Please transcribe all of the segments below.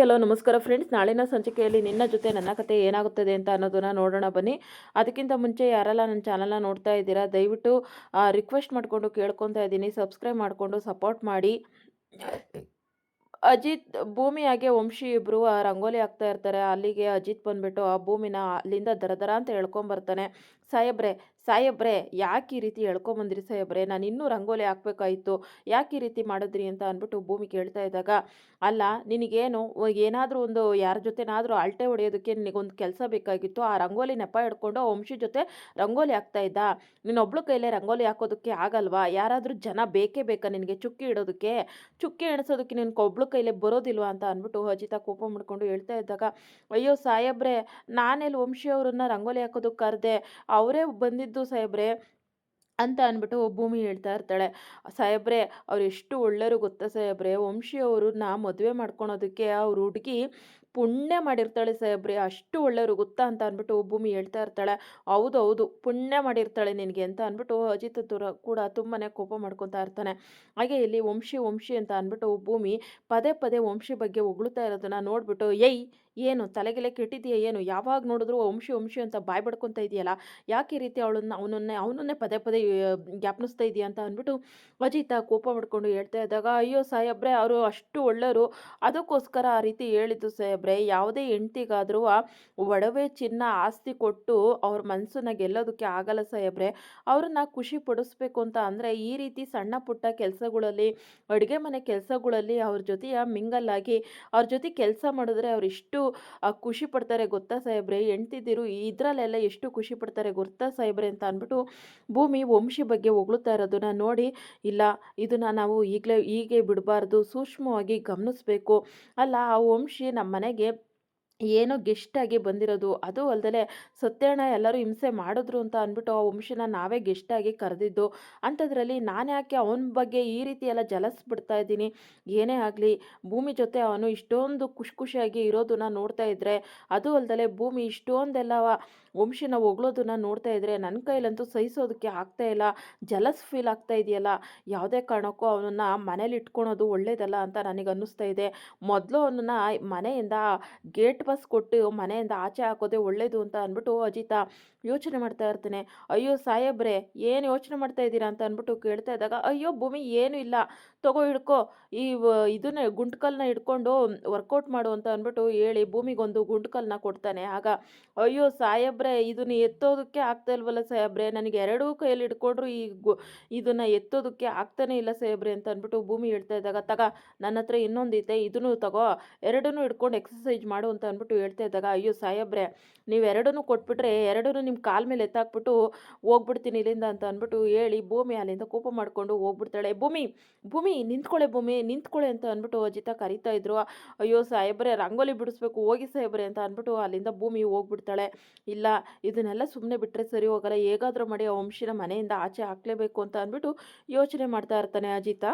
Hello, ನಮಸ್ಕಾರ friends. ನಾಳಿನ ಸಂಚಿಕೆಯಲ್ಲಿ ನಿನ್ನ ಜೊತೆ ನನ್ನ ಕತೆ ಏನಾಗುತ್ತದೆ ಅಂತ ಅನ್ನೋದನ್ನ ನೋಡೋಣ ಬನ್ನಿ. ಅದಕ್ಕಿಂತ ಮುಂಚೆ ಯಾರೆಲ್ಲ ನನ್ನ ಚಾನಲ್ನ ನೋಡ್ತಾ ಇದ್ದೀರಾ, ದಯವಿಟ್ಟು ರಿಕ್ವೆಸ್ಟ್ ಮಾಡಿಕೊಂಡು ಕೇಳ್ಕೊತಾ ಇದ್ದೀನಿ. ಸಬ್ಸ್ಕ್ರೈಬ್ ಮಾಡಿಕೊಂಡು ಸಪೋರ್ಟ್ ಮಾಡಿ. ಅಜಿತ್ ಭೂಮಿಯಾಗೆ ವಂಶಿ ಇಬ್ಬರು ರಂಗೋಲಿ ಹಾಕ್ತಾ ಇರ್ತಾರೆ. ಅಲ್ಲಿಗೆ ಅಜಿತ್ ಬಂದ್ಬಿಟ್ಟು ಆ ಭೂಮಿನ ಅಲ್ಲಿಂದ ದರ ದರ ಅಂತ ಹೇಳ್ಕೊಂಬರ್ತಾನೆ ಸಾಹೇಬ್ರೆ ಸಾಹೇಬ್ರೆ ಯಾಕೆ ಈ ರೀತಿ ಎಳ್ಕೊಂಬಂದ್ರಿ ಸಾಹೇಬ್ರೆ ನಾನು ಇನ್ನೂ ರಂಗೋಲಿ ಹಾಕ್ಬೇಕಾಯಿತು. ಯಾಕೆ ಈ ರೀತಿ ಮಾಡಿದ್ರಿ ಅಂತ ಅಂದ್ಬಿಟ್ಟು ಭೂಮಿ ಕೇಳ್ತಾ ಇದ್ದಾಗ, ಅಲ್ಲ, ನಿನಗೇನು ಏನಾದರೂ ಒಂದು ಯಾರ ಜೊತೆನಾದರೂ ಅಳ್ಟೆ ಹೊಡೆಯೋದಕ್ಕೆ ನಿನಗೊಂದು ಕೆಲಸ ಬೇಕಾಗಿತ್ತು. ಆ ರಂಗೋಲಿ ನೆಪ ಹಿಡ್ಕೊಂಡು ವಂಶಿ ಜೊತೆ ರಂಗೋಲಿ ಹಾಕ್ತಾ ಇದ್ದ. ನೀನೊಬ್ಳು ಕೈಲೇ ರಂಗೋಲಿ ಹಾಕೋದಕ್ಕೆ ಆಗಲ್ವಾ? ಯಾರಾದರೂ ಜನ ಬೇಕೇ ಬೇಕಾ ನಿನಗೆ ಚುಕ್ಕಿ ಇಡೋದಕ್ಕೆ? ಚುಕ್ಕಿ ಎಣಿಸೋದಕ್ಕೆ ನಿನ್ನ ಒಬ್ಳು ಕೈಲೇ ಬರೋದಿಲ್ವಾ? ಅಂತ ಅಂದ್ಬಿಟ್ಟು ಅಜಿತ ಕೋಪ ಮಾಡ್ಕೊಂಡು ಹೇಳ್ತಾ ಇದ್ದಾಗ, ಅಯ್ಯೋ ಸಾಹೇಬ್ರೆ ನಾನೆಲ್ಲಿ ವಂಶಿ ಅವರನ್ನ ರಂಗೋಲಿ ಹಾಕೋದಕ್ಕೆ ಕರೆದೆ, ಅವರೇ ಬಂದಿದ್ದು ಸಾಹೇಬ್ರೆ ಅಂತ ಅಂದ್ಬಿಟ್ಟು ಭೂಮಿ ಹೇಳ್ತಾ ಇರ್ತಾಳೆ. ಸಾಹೇಬ್ರೆ, ಅವ್ರು ಎಷ್ಟು ಒಳ್ಳೆಯವರು ಗೊತ್ತಾ ಸಾಹೇಬ್ರೆ? ವಂಶಿ ಅವ್ರನ್ನ ಮದುವೆ ಮಾಡ್ಕೊಳೋದಕ್ಕೆ ಅವ್ರ ಹುಡುಗಿ ಪುಣ್ಯ ಮಾಡಿರ್ತಾಳೆ ಸಾಹೇಬ್ರಿ, ಅಷ್ಟು ಒಳ್ಳೆಯವರು ಗೊತ್ತಾ ಅಂತ ಅಂದ್ಬಿಟ್ಟು ಭೂಮಿ ಹೇಳ್ತಾ ಇರ್ತಾಳೆ. ಹೌದು ಹೌದು, ಪುಣ್ಯ ಮಾಡಿರ್ತಾಳೆ ನಿನಗೆ ಅಂತ ಅಂದ್ಬಿಟ್ಟು ಅಜಿತ್ ತುರ ಕೂಡ ತುಂಬಾ ಕೋಪ ಮಾಡ್ಕೊತಾ ಇರ್ತಾನೆ. ಹಾಗೆ ಇಲ್ಲಿ ವಂಶಿ ವಂಶಿ ಅಂತ ಅಂದ್ಬಿಟ್ಟು ಭೂಮಿ ಪದೇ ಪದೇ ವಂಶಿ ಬಗ್ಗೆ ಉಗುಳ್ತಾ ಇರೋದನ್ನ ನೋಡ್ಬಿಟ್ಟು, ಏಯ್, ಏನು ತಲೆಗೆಲೆ ಕೆಟ್ಟಿದೆಯಾ ಏನು? ಯಾವಾಗ ನೋಡಿದ್ರು ವಂಶಿ ವಂಶಿ ಅಂತ ಬಾಯ್ ಬಡ್ಕೊತಾ ಇದೆಯಲ್ಲ? ಯಾಕೆ ಈ ರೀತಿ ಅವಳನ್ನ, ಅವನನ್ನೇ ಅವನನ್ನೇ ಪದೇ ಪದೇ ಜ್ಞಾಪನಿಸ್ತಾ ಇದೆಯಾ? ಅಂತ ಅಂದ್ಬಿಟ್ಟು ಅಜಿತ ಕೋಪ ಮಾಡ್ಕೊಂಡು ಹೇಳ್ತಾ ಇದ್ದಾಗ, ಅಯ್ಯೋ ಸಾಹೇಬ್ರೆ, ಅವರು ಅಷ್ಟು ಒಳ್ಳೆಯವರು. ಅದಕ್ಕೋಸ್ಕರ ಆ ರೀತಿ ಹೇಳಿದ್ದು ಸಾಹೇಬ್ರೆ. ಯಾವುದೇ ಹೆಂಡ್ತಿಗಾದ್ರೂ ಒಡವೆ ಚಿನ್ನ ಆಸ್ತಿ ಕೊಟ್ಟು ಅವ್ರ ಮನಸ್ಸನ್ನ ಗೆಲ್ಲೋದಕ್ಕೆ ಆಗಲ್ಲ ಸಾಹೇಬ್ರೆ. ಅವ್ರನ್ನ ಖುಷಿ ಪಡಿಸ್ಬೇಕು ಅಂತ ಅಂದರೆ ಈ ರೀತಿ ಸಣ್ಣ ಪುಟ್ಟ ಕೆಲಸಗಳಲ್ಲಿ, ಅಡುಗೆ ಮನೆ ಕೆಲಸಗಳಲ್ಲಿ ಅವ್ರ ಜೊತೆಯ ಮಿಂಗಲ್ ಆಗಿ ಅವ್ರ ಜೊತೆ ಕೆಲಸ ಮಾಡಿದ್ರೆ ಅವ್ರು ಎಷ್ಟು ಖುಷಿ ಪಡ್ತಾರೆ ಗೊತ್ತಾ ಸಾಹೇಬ್ರೆ? ಹೆಂಡ್ತಿದ್ದಿರು ಇದರಲ್ಲೆಲ್ಲ ಎಷ್ಟು ಖುಷಿ ಪಡ್ತಾರೆ ಗೊತ್ತಾ ಸಾಹೇಬ್ರೆ ಅಂತ ಅಂದ್ಬಿಟ್ಟು ಭೂಮಿ ವಂಶಿ ಬಗ್ಗೆ ಹೊಗಳುತ್ತಾ ಇರೋದನ್ನ ನೋಡಿ, ಇಲ್ಲ, ಇದನ್ನ ನಾವು ಈಗಲೇ, ಹೀಗೆ ಬಿಡಬಾರ್ದು, ಸೂಕ್ಷ್ಮವಾಗಿ ಗಮನಿಸ್ಬೇಕು. ಅಲ್ಲ, ಆ ವಂಶಿ ನಮ್ಮ ಮನೆಗೆ ಏನೋ ಗೆಸ್ಟಾಗಿ ಬಂದಿರೋದು, ಅದು ಅಲ್ಲದೆ ಸತ್ಯಣ್ಣ ಎಲ್ಲರೂ ಹಿಂಸೆ ಮಾಡಿದ್ರು ಅಂತ ಅಂದ್ಬಿಟ್ಟು ಆ ವಂಶನ ನಾವೇ ಗೆಸ್ಟಾಗಿ ಕರೆದಿದ್ದು. ಅಂಥದ್ರಲ್ಲಿ ನಾನು ಯಾಕೆ ಅವನ ಬಗ್ಗೆ ಈ ರೀತಿ ಎಲ್ಲ ಜಲಸ್ಬಿಡ್ತಾ ಇದ್ದೀನಿ? ಏನೇ ಆಗಲಿ, ಭೂಮಿ ಜೊತೆ ಅವನು ಇಷ್ಟೊಂದು ಖುಷಿ ಖುಷಿಯಾಗಿ ಇರೋದನ್ನ ನೋಡ್ತಾ ಇದ್ದರೆ ಅದು ಅಲ್ಲದೆ ಭೂಮಿ ಇಷ್ಟೊಂದೆಲ್ಲ ವಂಶನ ಹೊಗಳೋದನ್ನ ನೋಡ್ತಾ ಇದ್ದರೆ ನನ್ನ ಕೈಲಂತೂ ಸಹಿಸೋದಕ್ಕೆ ಆಗ್ತಾ ಇಲ್ಲ, ಜಲಸ್ ಫೀಲ್ ಆಗ್ತಾ ಇದೆಯಲ್ಲ? ಯಾವುದೇ ಕಾರಣಕ್ಕೂ ಅವನನ್ನ ಮನೇಲಿ ಇಟ್ಕೊಳೋದು ಒಳ್ಳೇದಲ್ಲ ಅಂತ ನನಗೆ ಅನ್ನಿಸ್ತಾ ಇದೆ. ಮೊದಲು ಅವನನ್ನ ಮನೆಯಿಂದ ಗೇಟ್ ಬಸ್ ಕೊಟ್ಟು ಮನೆಯಿಂದ ಆಚೆ ಹಾಕೋದೇ ಒಳ್ಳೇದು ಅಂತ ಅಂದ್ಬಿಟ್ಟು ಅಜಿತ ಯೋಚನೆ ಮಾಡ್ತಾ ಇರ್ತಾನೆ. ಅಯ್ಯೋ ಸಾಹೇಬ್ರೆ, ಏನು ಯೋಚನೆ ಮಾಡ್ತಾ ಇದ್ದೀರಾ? ಅಂತ ಅಂದ್ಬಿಟ್ಟು ಕೇಳ್ತಾ ಇದ್ದಾಗ, ಅಯ್ಯೋ ಭೂಮಿ ಏನೂ ಇಲ್ಲ. ತಗೋ ಹಿಡ್ಕೊ. ಈ ಇದನ್ನ ಗುಂಟ್ಕಲ್ನ ಹಿಡ್ಕೊಂಡು ವರ್ಕೌಟ್ ಮಾಡು ಅಂತ ಅಂದ್ಬಿಟ್ಟು ಹೇಳಿ ಭೂಮಿಗೊಂದು ಗುಂಟ್ಕಲ್ನ ಕೊಡ್ತಾನೆ. ಆಗ, ಅಯ್ಯೋ ಸಾಹೇಬ್ರೆ, ಇದನ್ನ ಎತ್ತೋದಕ್ಕೆ ಆಗ್ತಾ ಇಲ್ವಲ್ಲ ಸಾಹೇಬ್ರೆ? ನನಗೆ ಎರಡೂ ಕೈಯಲ್ಲಿ ಹಿಡ್ಕೊಂಡ್ರು ಈ ಗು, ಇದನ್ನ ಎತ್ತೋದಕ್ಕೆ ಆಗ್ತಾನೆ ಇಲ್ಲ ಸಾಹೇಬ್ರೆ ಅಂತ ಅಂದ್ಬಿಟ್ಟು ಭೂಮಿ ಹೇಳ್ತಾ ಇದ್ದಾಗ, ತಗ ನನ್ನ ಹತ್ರ ಇನ್ನೊಂದೈತೆ ಇದನ್ನು ತಗೋ. ಎರಡನ್ನೂ ಹಿಡ್ಕೊಂಡು ಎಕ್ಸಸೈಜ್ ಮಾಡು ಅಂತ ಅಂದ್ಬಿಟ್ಟು ಹೇಳ್ತಾ ಇದ್ದಾಗ, ಅಯ್ಯೋ ಸಾಯಬ್ರೆ, ನೀವು ಎರಡನ್ನೂ ಕೊಟ್ಬಿಟ್ರೆ ಎರಡೂ ನಿಮ್ಮ ಕಾಲ ಮೇಲೆ ಎತ್ತಾಕ್ಬಿಟ್ಟು ಹೋಗ್ಬಿಡ್ತೀನಿ ಇಲ್ಲಿಂದ ಅಂತ ಅಂದ್ಬಿಟ್ಟು ಹೇಳಿ ಭೂಮಿ ಅಲ್ಲಿಂದ ಕೋಪ ಮಾಡಿಕೊಂಡು ಹೋಗ್ಬಿಡ್ತಾಳೆ. ಭೂಮಿ ಭೂಮಿ ನಿಂತ್ಕೊಳ್ಳೆ ಭೂಮಿ ನಿಂತ್ಕೊಳ್ಳೆ ಅಂತ ಅಂದ್ಬಿಟ್ಟು ಅಜಿತ ಕರಿತಾ ಇದ್ರು. ಅಯ್ಯೋ ಸಾಹೇಬ್ರೆ ರಂಗೋಲಿ ಬಿಡಿಸ್ಬೇಕು, ಹೋಗಿ ಸಾಹೇಬ್ರೆ ಅಂತ ಅಂದ್ಬಿಟ್ಟು ಅಲ್ಲಿಂದ ಭೂಮಿ ಹೋಗ್ಬಿಡ್ತಾಳೆ. ಇಲ್ಲ, ಇದನ್ನೆಲ್ಲ ಸುಮ್ಮನೆ ಬಿಟ್ಟರೆ ಸರಿ ಹೋಗಲ್ಲ, ಹೇಗಾದರೂ ಮಾಡಿ ಆ ವಂಶಿನ ಮನೆಯಿಂದ ಆಚೆ ಹಾಕ್ಲೇಬೇಕು ಅಂತ ಅಂದ್ಬಿಟ್ಟು ಯೋಚನೆ ಮಾಡ್ತಾ ಇರ್ತಾನೆ ಅಜಿತ.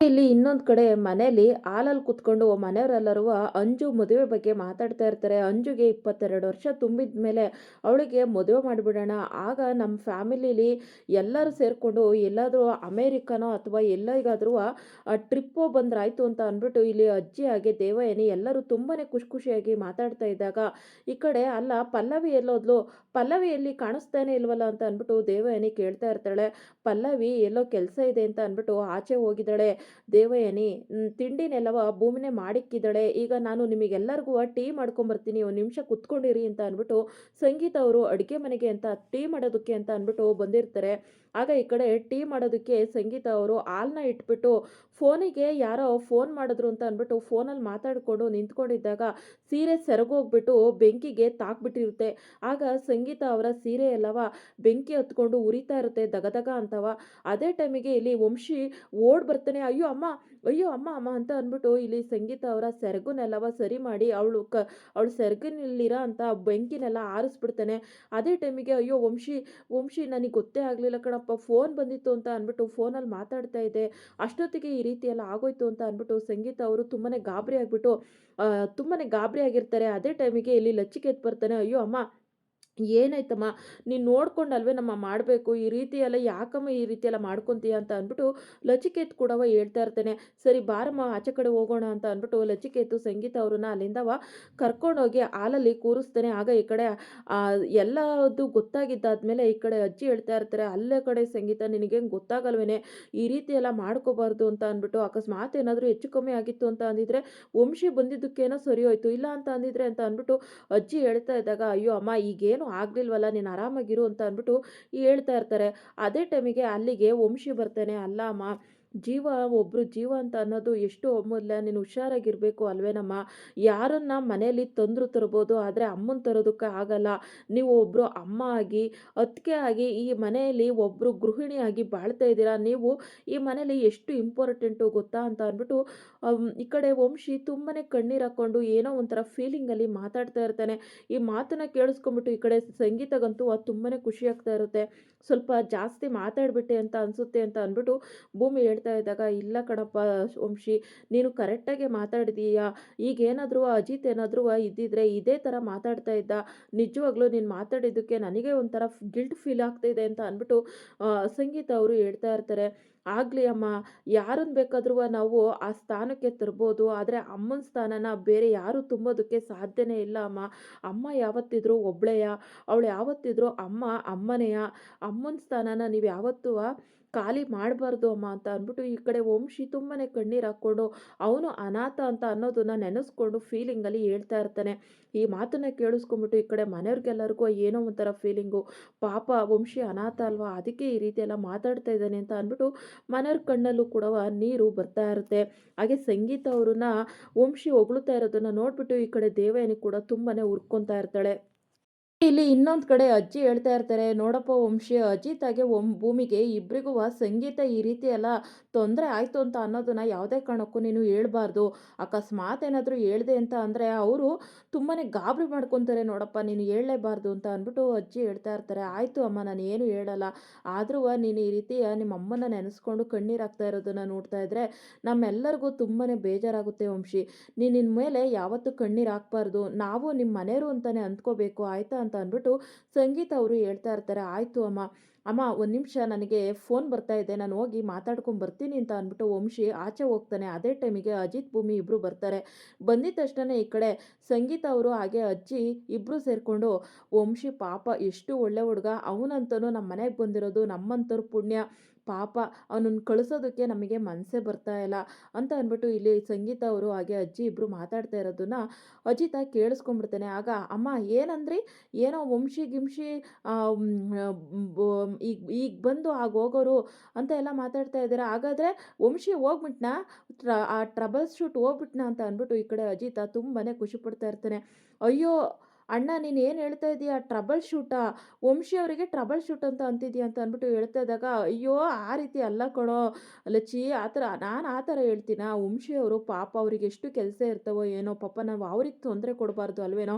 ಇಲ್ಲಿ ಇನ್ನೊಂದು ಕಡೆ ಮನೇಲಿ ಹಾಲಲ್ಲಿ ಕುತ್ಕೊಂಡು ಮನೆಯವರೆಲ್ಲರೂ ಅಂಜು ಮದುವೆ ಬಗ್ಗೆ ಮಾತಾಡ್ತಾ ಇರ್ತಾರೆ. ಅಂಜುಗೆ ಇಪ್ಪತ್ತೆರಡು ವರ್ಷ ತುಂಬಿದ ಮೇಲೆ ಅವಳಿಗೆ ಮದುವೆ ಮಾಡಿಬಿಡೋಣ. ಆಗ ನಮ್ಮ ಫ್ಯಾಮಿಲಿಲಿ ಎಲ್ಲರೂ ಸೇರಿಕೊಂಡು ಎಲ್ಲಾದರೂ ಅಮೇರಿಕನೋ ಅಥವಾ ಎಲ್ಲರಿಗಾದ್ರೂ ಟ್ರಿಪ್ಪು ಬಂದ್ರಾಯ್ತು ಅಂತ ಅಂದ್ಬಿಟ್ಟು ಇಲ್ಲಿ ಅಜ್ಜಿ ಹಾಗೆ ದೇವಯ್ಯನಿ ಎಲ್ಲರೂ ತುಂಬಾ ಖುಷಿ ಖುಷಿಯಾಗಿ ಮಾತಾಡ್ತಾ ಇದ್ದಾಗ, ಈ ಕಡೆ ಅಲ್ಲ, ಪಲ್ಲವಿ ಎಲ್ಲೋದ್ಲು. ಪಲ್ಲವಿ ಎಲ್ಲಿ ಕಾಣಿಸ್ತಾನೆ ಇಲ್ವಲ್ಲ ಅಂತ ಅಂದ್ಬಿಟ್ಟು ದೇವಯ್ಯನಿ ಕೇಳ್ತಾ ಇರ್ತಾಳೆ. ಪಲ್ಲವಿ ಎಲ್ಲೋ ಕೆಲಸ ಇದೆ ಅಂತ ಅಂದ್ಬಿಟ್ಟು ಆಚೆ ಹೋಗಿದ್ದಾಳೆ. ದೇವಯಾನಿ ಮ್, ತಿಂಡಿನೆಲ್ಲವ ಭೂಮಿನೇ ಮಾಡಿಕ್ಕಿದ್ದಾಳೆ. ಈಗ ನಾನು ನಿಮಗೆಲ್ಲರಿಗೂ ಟೀ ಮಾಡ್ಕೊಂಬರ್ತೀನಿ ಒಂದು ನಿಮಿಷ ಕುತ್ಕೊಂಡಿರಿ ಅಂತ ಅಂದ್ಬಿಟ್ಟು ಸಂಗೀತ ಅವರು ಅಡುಗೆ ಮನೆಗೆ ಅಂತ ಟೀ ಮಾಡೋದಕ್ಕೆ ಅಂತ ಅಂದ್ಬಿಟ್ಟು ಬಂದಿರ್ತಾರೆ. ಆಗ ಈ ಕಡೆ ಟೀ ಮಾಡೋದಕ್ಕೆ ಸಂಗೀತ ಅವರು ಹಾಲನ್ನ ಇಟ್ಬಿಟ್ಟು ಫೋನಿಗೆ ಯಾರೋ ಫೋನ್ ಮಾಡಿದ್ರು ಅಂತ ಅಂದ್ಬಿಟ್ಟು ಫೋನಲ್ಲಿ ಮಾತಾಡಿಕೊಂಡು ನಿಂತ್ಕೊಂಡಿದ್ದಾಗ ಸೀರೆ ಸೆರಗೋಗ್ಬಿಟ್ಟು ಬೆಂಕಿಗೆ ತಾಕ್ಬಿಟ್ಟಿರುತ್ತೆ. ಆಗ ಸಂಗೀತ ಅವರ ಸೀರೆ ಎಲ್ಲವ ಬೆಂಕಿ ಹತ್ಕೊಂಡು ಉರಿತಾ ಇರುತ್ತೆ, ದಗದಗ ಅಂತವ. ಅದೇ ಟೈಮಿಗೆ ಇಲ್ಲಿ ವಂಶಿ ಓಡ್ ಬರ್ತಾನೆ, ಅಯ್ಯೋ ಅಮ್ಮ ಅಯ್ಯೋ, ಅಮ್ಮ ಅಮ್ಮ ಅಂತ ಅಂದ್ಬಿಟ್ಟು ಇಲ್ಲಿ ಸಂಗೀತ ಅವರ ಸೆರಗುನೆಲ್ಲವ ಸರಿ ಮಾಡಿ ಅವಳು ಕ, ಅವಳು ಸೆರಗಿನಲ್ಲಿರೋ ಅಂತ ಬೆಂಕಿನೆಲ್ಲ ಆರಿಸ್ಬಿಡ್ತಾನೆ. ಅದೇ ಟೈಮಿಗೆ ಅಯ್ಯೋ, ವಂಶಿ ವಂಶಿ ನನಗೆ ಗೊತ್ತೇ ಆಗಲಿಲ್ಲ ಕಣಪ್ಪ ಫೋನ್ ಬಂದಿತ್ತು ಅಂತ ಅಂದ್ಬಿಟ್ಟು ಫೋನಲ್ಲಿ ಮಾತಾಡ್ತಾ ಇದ್ದೆ. ಅಷ್ಟೊತ್ತಿಗೆ ಈ ರೀತಿ ಎಲ್ಲ ಆಗೋಯ್ತು ಅಂತ ಅಂದ್ಬಿಟ್ಟು ಸಂಗೀತ ಅವರು ತುಂಬಾ ಗಾಬರಿ ಆಗಿಬಿಟ್ಟು ತುಂಬಾ ಗಾಬರಿ ಆಗಿರ್ತಾರೆ. ಅದೇ ಟೈಮಿಗೆ ಇಲ್ಲಿ ಲಚ್ಚಿಗೆ ಎದ್ದು ಬರ್ತಾನೆ. ಅಯ್ಯೋ, ಅಮ್ಮ ಏನಾಯ್ತಮ್ಮ? ನೀನು ನೋಡ್ಕೊಂಡಲ್ವೇ ನಮ್ಮ ಮಾಡಬೇಕು, ಈ ರೀತಿ ಎಲ್ಲ ಯಾಕಮ್ಮ ಈ ರೀತಿ ಎಲ್ಲ ಮಾಡ್ಕೊತೀಯ ಅಂತ ಅಂದ್ಬಿಟ್ಟು ಲಚಿಕೇತ್ ಕೂಡವ ಹೇಳ್ತಾ ಇರ್ತೇನೆ. ಸರಿ ಬಾರಮ್ಮ, ಆಚೆ ಕಡೆ ಹೋಗೋಣ ಅಂತ ಅಂದ್ಬಿಟ್ಟು ಲಚಿಕೇತು, ಸಂಗೀತ ಅವ್ರನ್ನ ಅಲ್ಲಿಂದವ ಕರ್ಕೊಂಡೋಗಿ ಹಾಲಲ್ಲಿ ಕೂರಿಸ್ತಾನೆ. ಆಗ ಈ ಕಡೆ ಎಲ್ಲದು ಗೊತ್ತಾಗಿದ್ದಾದ್ಮೇಲೆ ಈ ಕಡೆ ಅಜ್ಜಿ ಹೇಳ್ತಾ ಇರ್ತಾರೆ, ಅಲ್ಲೇ ಕಡೆ ಸಂಗೀತ ನಿನಗೇನು ಗೊತ್ತಾಗಲ್ವೇನೆ? ಈ ರೀತಿ ಎಲ್ಲ ಮಾಡ್ಕೋಬಾರ್ದು ಅಂತ ಅಂದ್ಬಿಟ್ಟು ಅಕಸ್ಮಾತ್ ಏನಾದರೂ ಹೆಚ್ಚು ಕಮ್ಮಿ ಆಗಿತ್ತು ಅಂತ ಅಂದಿದ್ರೆ, ವಂಶಿ ಬಂದಿದ್ದಕ್ಕೇನೋ ಸರಿ ಹೋಯ್ತು, ಇಲ್ಲ ಅಂತ ಅಂದಿದ್ರೆ ಅಂತ ಅಂದ್ಬಿಟ್ಟು ಅಜ್ಜಿ ಹೇಳ್ತಾ ಇದ್ದಾಗ, ಅಯ್ಯೋ ಅಮ್ಮ, ಈಗೇನು ಆಗ್ಲಿಲ್ವಲ್ಲ ನೀನು ಆರಾಮಾಗಿರು ಅಂತ ಅಂದ್ಬಿಟ್ಟು ಹೇಳ್ತಾ ಇರ್ತಾರೆ. ಅದೇ ಟೈಮಿಗೆ ಅಲ್ಲಿಗೆ ವಂಶಿ ಬರ್ತಾನೆ ಅಲ್ಲ ಅಮ್ಮ. ಜೀವ, ಒಬ್ರು ಜೀವ ಅಂತ ಅನ್ನೋದು ಎಷ್ಟು ಅಮೂಲ್ಯ ನೀನು ಹುಷಾರಾಗಿರಬೇಕು ಅಲ್ವೇನಮ್ಮ ಯಾರನ್ನ ಮನೆಯಲ್ಲಿ ತಂದರು ತರ್ಬೋದು, ಆದರೆ ಅಮ್ಮನ ತರೋದಕ್ಕೆ ಆಗಲ್ಲ. ನೀವು ಒಬ್ರು ಅಮ್ಮ ಆಗಿ, ಅತ್ತಿಗೆ ಆಗಿ, ಈ ಮನೆಯಲ್ಲಿ ಒಬ್ರು ಗೃಹಿಣಿಯಾಗಿ ಬಾಳ್ತಾ ಇದ್ದೀರಾ? ನೀವು ಈ ಮನೆಯಲ್ಲಿ ಎಷ್ಟು ಇಂಪಾರ್ಟೆಂಟು ಗೊತ್ತಾ ಅಂತ ಅಂದ್ಬಿಟ್ಟು ಈ ಕಡೆ ವಂಶಿ ತುಂಬಾ ಕಣ್ಣೀರು ಹಾಕ್ಕೊಂಡು ಏನೋ ಒಂಥರ ಫೀಲಿಂಗಲ್ಲಿ ಮಾತಾಡ್ತಾ ಇರ್ತಾನೆ. ಈ ಮಾತನ್ನು ಕೇಳಿಸ್ಕೊಂಡ್ಬಿಟ್ಟು ಈ ಕಡೆ ಸಂಗೀತಗಂತೂ ಅದು ತುಂಬಾ ಖುಷಿ ಆಗ್ತಾ ಇರುತ್ತೆ. ಸ್ವಲ್ಪ ಜಾಸ್ತಿ ಮಾತಾಡಿಬಿಟ್ಟೆ ಅಂತ ಅನಿಸುತ್ತೆ ಅಂತ ಅಂದ್ಬಿಟ್ಟು ಭೂಮಿ ಹೇಳ್ತಾ ಇದ್ದಾಗ, ಇಲ್ಲ ಕಣಪ್ಪ ವಂಶಿ, ನೀನು ಕರೆಕ್ಟಾಗಿ ಮಾತಾಡಿದೀಯಾ? ಈಗೇನಾದರೂ ಅಜಿತ್ ಏನಾದರೂ ಇದ್ದಿದ್ರೆ ಇದೇ ಥರ ಮಾತಾಡ್ತಾ ಇದ್ದ. ನಿಜವಾಗ್ಲೂ ನೀನು ಮಾತಾಡಿದ್ದಕ್ಕೆ ನನಗೆ ಒಂಥರ ಗಿಲ್ಟ್ ಫೀಲ್ ಆಗ್ತಾ ಇದೆ ಅಂತ ಅಂದ್ಬಿಟ್ಟು ಸಂಗೀತ ಅವರು ಹೇಳ್ತಾ ಇರ್ತಾರೆ. ಆಗಲಿ ಅಮ್ಮ ಯಾರನ್ನು ಬೇಕಾದ್ರೂ ನಾವು ಆ ಸ್ಥಾನಕ್ಕೆ ತರ್ಬೋದು, ಆದರೆ ಅಮ್ಮನ ಸ್ಥಾನನ ಬೇರೆ ಯಾರು ತುಂಬೋದಕ್ಕೆ ಸಾಧ್ಯನೇ ಇಲ್ಲ ಅಮ್ಮ. ಅಮ್ಮ ಯಾವತ್ತಿದ್ರು ಒಬ್ಳೆಯ, ಅವಳು ಯಾವತ್ತಿದ್ರು ಅಮ್ಮ, ಅಮ್ಮನೆಯ, ಅಮ್ಮನ ಸ್ಥಾನನ ನೀವು ಯಾವತ್ತೂ ಖಾಲಿ ಮಾಡಬಾರ್ದು ಅಮ್ಮ ಅಂತ ಅಂದ್ಬಿಟ್ಟು ಈ ಕಡೆ ವಂಶಿ ತುಂಬಾನೇ ಕಣ್ಣೀರು ಹಾಕ್ಕೊಂಡು ಅವನು ಅನಾಥ ಅಂತ ಅನ್ನೋದನ್ನ ನೆನೆಸ್ಕೊಂಡು ಫೀಲಿಂಗಲ್ಲಿ ಹೇಳ್ತಾ ಇರ್ತಾನೆ. ಈ ಮಾತನ್ನ ಕೇಳಿಸ್ಕೊಂಡ್ಬಿಟ್ಟು ಈ ಕಡೆ ಮನೆಯವ್ರಿಗೆಲ್ಲರಿಗೂ ಏನೋ ಒಂಥರ ಫೀಲಿಂಗು ಪಾಪ ವಂಶಿ ಅನಾಥ ಅಲ್ವಾ? ಅದಕ್ಕೆ ಈ ರೀತಿ ಎಲ್ಲ ಮಾತಾಡ್ತಾ ಇದ್ದಾನೆ ಅಂತ ಅಂದ್ಬಿಟ್ಟು ಮನೆಯವ್ರ ಕಣ್ಣಲ್ಲೂ ಕೂಡ ನೀರು ಬರ್ತಾ ಇರುತ್ತೆ. ಹಾಗೆ ಸಂಗೀತ ಅವ್ರನ್ನ ವಂಶಿ ಹೊಗಳುತ್ತಾ ಇರೋದನ್ನ ನೋಡ್ಬಿಟ್ಟು ಈ ಕಡೆ ದೇವಯಾನಿ ಕೂಡ ತುಂಬಾ ಉರ್ಕೊತಾ ಇರ್ತಾಳೆ. ಇಲ್ಲಿ ಇನ್ನೊಂದು ಕಡೆ ಅಜ್ಜಿ ಹೇಳ್ತಾ ಇರ್ತಾರೆ, ನೋಡಪ್ಪ ವಂಶಿ, ಅಜಿತಾಗೆ ಒಮ್ ಭೂಮಿಗೆ ಇಬ್ಬರಿಗೂ ಸಂಗೀತ ಈ ರೀತಿ ಎಲ್ಲ ತೊಂದರೆ ಆಯಿತು ಅಂತ ಅನ್ನೋದನ್ನ ಯಾವುದೇ ಕಾರಣಕ್ಕೂ ನೀನು ಹೇಳ್ಬಾರ್ದು. ಅಕಸ್ಮಾತ್ ಏನಾದರೂ ಹೇಳ್ದೆ ಅಂತ ಅಂದರೆ ಅವರು ತುಂಬಾ ಗಾಬರಿ ಮಾಡ್ಕೊತಾರೆ, ನೋಡಪ್ಪ ನೀನು ಹೇಳಲೇಬಾರ್ದು ಅಂತ ಅಂದ್ಬಿಟ್ಟು ಅಜ್ಜಿ ಹೇಳ್ತಾ ಇರ್ತಾರೆ. ಆಯಿತು ಅಮ್ಮ, ನಾನು ಏನು ಹೇಳಲ್ಲ. ಆದರೂ ನೀನು ಈ ರೀತಿ ನಿಮ್ಮ ಅಮ್ಮನ ನೆನೆಸ್ಕೊಂಡು ಕಣ್ಣೀರು ಹಾಕ್ತಾ ಇರೋದನ್ನ ನೋಡ್ತಾ ಇದ್ರೆ ನಮ್ಮೆಲ್ಲರಿಗೂ ತುಂಬಾ ಬೇಜಾರಾಗುತ್ತೆ ವಂಶಿ. ನೀನು ನಿನ್ನ ಮೇಲೆ ಯಾವತ್ತೂ ಕಣ್ಣೀರು ಹಾಕ್ಬಾರ್ದು. ನಾವು ನಿಮ್ಮ ಮನೆಯವರು ಅಂತಾನೆ ಅಂದ್ಕೋಬೇಕು. ಆಯಿತಾ ಅಂತ ಅಂದ್ಬಿಟ್ಟು ಸಂಗೀತ ಅವರು ಹೇಳ್ತಾ ಇರ್ತಾರೆ, ಆಯಿತು ಅಮ್ಮ ಅಮ್ಮ ಒಂದು ನಿಮಿಷ ನನಗೆ ಫೋನ್ ಬರ್ತಾ ಇದೆ, ನಾನು ಹೋಗಿ ಮಾತಾಡ್ಕೊಂಡು ಬರ್ತೀನಿ ಅಂತ ಅಂದ್ಬಿಟ್ಟು ವಂಶಿ ಆಚೆ ಹೋಗ್ತಾನೆ. ಅದೇ ಟೈಮಿಗೆ ಅಜಿತ್ ಭೂಮಿ ಇಬ್ಬರು ಬರ್ತಾರೆ. ಬಂದಿದ ತಕ್ಷಣ ಈ ಕಡೆ ಸಂಗೀತ ಅವರು ಹಾಗೆ ಅಜ್ಜಿ ಇಬ್ಬರು ಸೇರಿಕೊಂಡು, ವಂಶಿ ಪಾಪ ಎಷ್ಟು ಒಳ್ಳೆ ಹುಡುಗ, ಅವನಂತನೂ ನಮ್ಮ ಮನೆಗೆ ಬಂದಿರೋದು ನಮ್ಮಂಥವ್ರ ಪುಣ್ಯ. ಪಾಪ, ಅವನನ್ನು ಕಳಿಸೋದಕ್ಕೆ ನಮಗೆ ಮನಸ್ಸೇ ಬರ್ತಾ ಇಲ್ಲ ಅಂತ ಅಂದ್ಬಿಟ್ಟು ಇಲ್ಲಿ ಸಂಗೀತ ಅವರು ಹಾಗೆ ಅಜ್ಜಿ ಇಬ್ಬರು ಮಾತಾಡ್ತಾ ಇರೋದನ್ನ ಅಜಿತ ಕೇಳಿಸ್ಕೊಂಡ್ಬಿಡ್ತಾನೆ. ಆಗ, ಅಮ್ಮ, ಏನಂದ್ರಿ? ಏನೋ ವಂಶಿ ಗಿಂಶಿ ಈಗ ಈಗ ಬಂದು ಆಗ ಹೋಗೋರು ಅಂತ ಎಲ್ಲ ಮಾತಾಡ್ತಾ ಇದ್ದಾರೆ. ಹಾಗಾದರೆ ವಂಶಿ ಹೋಗ್ಬಿಟ್ನಾ? ಟ್ರ, ಆ ಟ್ರಬಲ್ ಶೂಟ್ ಹೋಗ್ಬಿಟ್ನಾ? ಅಂತ ಅಂದ್ಬಿಟ್ಟು ಈ ಕಡೆ ಅಜಿತ ತುಂಬಾ ಖುಷಿ ಪಡ್ತಾ ಇರ್ತಾನೆ. ಅಯ್ಯೋ ಅಣ್ಣ, ನೀನು ಏನು ಹೇಳ್ತಾ ಇದೀಯ? ಟ್ರಬಲ್ ಶೂಟಾ ವಂಶಿ ಅವರಿಗೆ ಟ್ರಬಲ್ ಶೂಟ್ ಅಂತ ಅಂತಿದ್ಯಾ? ಅಂತ ಅಂದ್ಬಿಟ್ಟು ಹೇಳ್ತಾ ಇದ್ದಾಗ, ಅಯ್ಯೋ, ಆ ರೀತಿ ಅಲ್ಲ ಕೊಡೋ ಲಚ್ಚಿ. ಆ ಥರ, ನಾನು ಆ ಥರ ಹೇಳ್ತೀನ? ವಂಶಿ ಅವರು ಪಾಪ ಅವ್ರಿಗೆ ಎಷ್ಟು ಕೆಲಸ ಇರ್ತವೋ ಏನೋ, ಪಾಪ ನಾವು ಅವ್ರಿಗೆ ತೊಂದರೆ ಕೊಡಬಾರ್ದು ಅಲ್ವೇನೋ?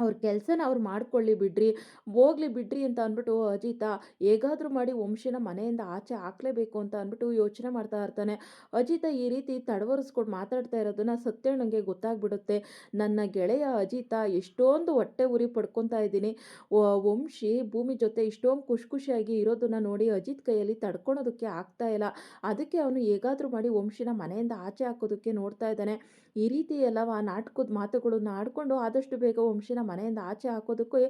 ಅವ್ರ ಕೆಲಸನ ಅವ್ರು ಮಾಡ್ಕೊಳ್ಳಿ ಬಿಡ್ರಿ, ಹೋಗ್ಲಿ ಬಿಡ್ರಿ ಅಂತ ಅಂದ್ಬಿಟ್ಟು ಅಜಿತ, ಹೇಗಾದರೂ ಮಾಡಿ ವಂಶಿನ ಮನೆಯಿಂದ ಆಚೆ ಹಾಕ್ಲೇಬೇಕು ಅಂತ ಅಂದ್ಬಿಟ್ಟು ಯೋಚನೆ ಮಾಡ್ತಾ ಇರ್ತಾನೆ. ಅಜಿತ ಈ ರೀತಿ ತಡವರಿಸ್ಕೊಂಡು ಮಾತಾಡ್ತಾ ಇರೋದನ್ನ ನನಗೆ ಗೊತ್ತಾಗ್ಬಿಡುತ್ತೆ. ನನ್ನ ಗೆಳೆಯ ಅಜಿತ ಎಷ್ಟೊಂದು ಹೊಟ್ಟೆ ಉರಿ ಪಡ್ಕೊತಾ ಇದ್ದೀನಿ. ವಂಶಿ ಭೂಮಿ ಜೊತೆ ಇಷ್ಟೊಂದು ಖುಷಿ ಖುಷಿಯಾಗಿ ಇರೋದನ್ನ ನೋಡಿ ಅಜಿತ್ ಕೈಯಲ್ಲಿ ತಡ್ಕೊಳೋದಕ್ಕೆ ಆಗ್ತಾ ಇಲ್ಲ. ಅದಕ್ಕೆ ಅವನು ಹೇಗಾದರೂ ಮಾಡಿ ವಂಶಿನ ಮನೆಯಿಂದ ಆಚೆ ಹಾಕೋದಕ್ಕೆ ನೋಡ್ತಾ ಇದ್ದಾನೆ. ಈ ರೀತಿ ಎಲ್ಲ ಆ ನಾಟಕದ ಮಾತುಗಳನ್ನ ಆಡ್ಕೊಂಡು ಆದಷ್ಟು ಬೇಗ ವಂಶಿನ ಮನೆಯಿಂದ ಆಚೆ ಹಾಕೋದಕ್ಕೆ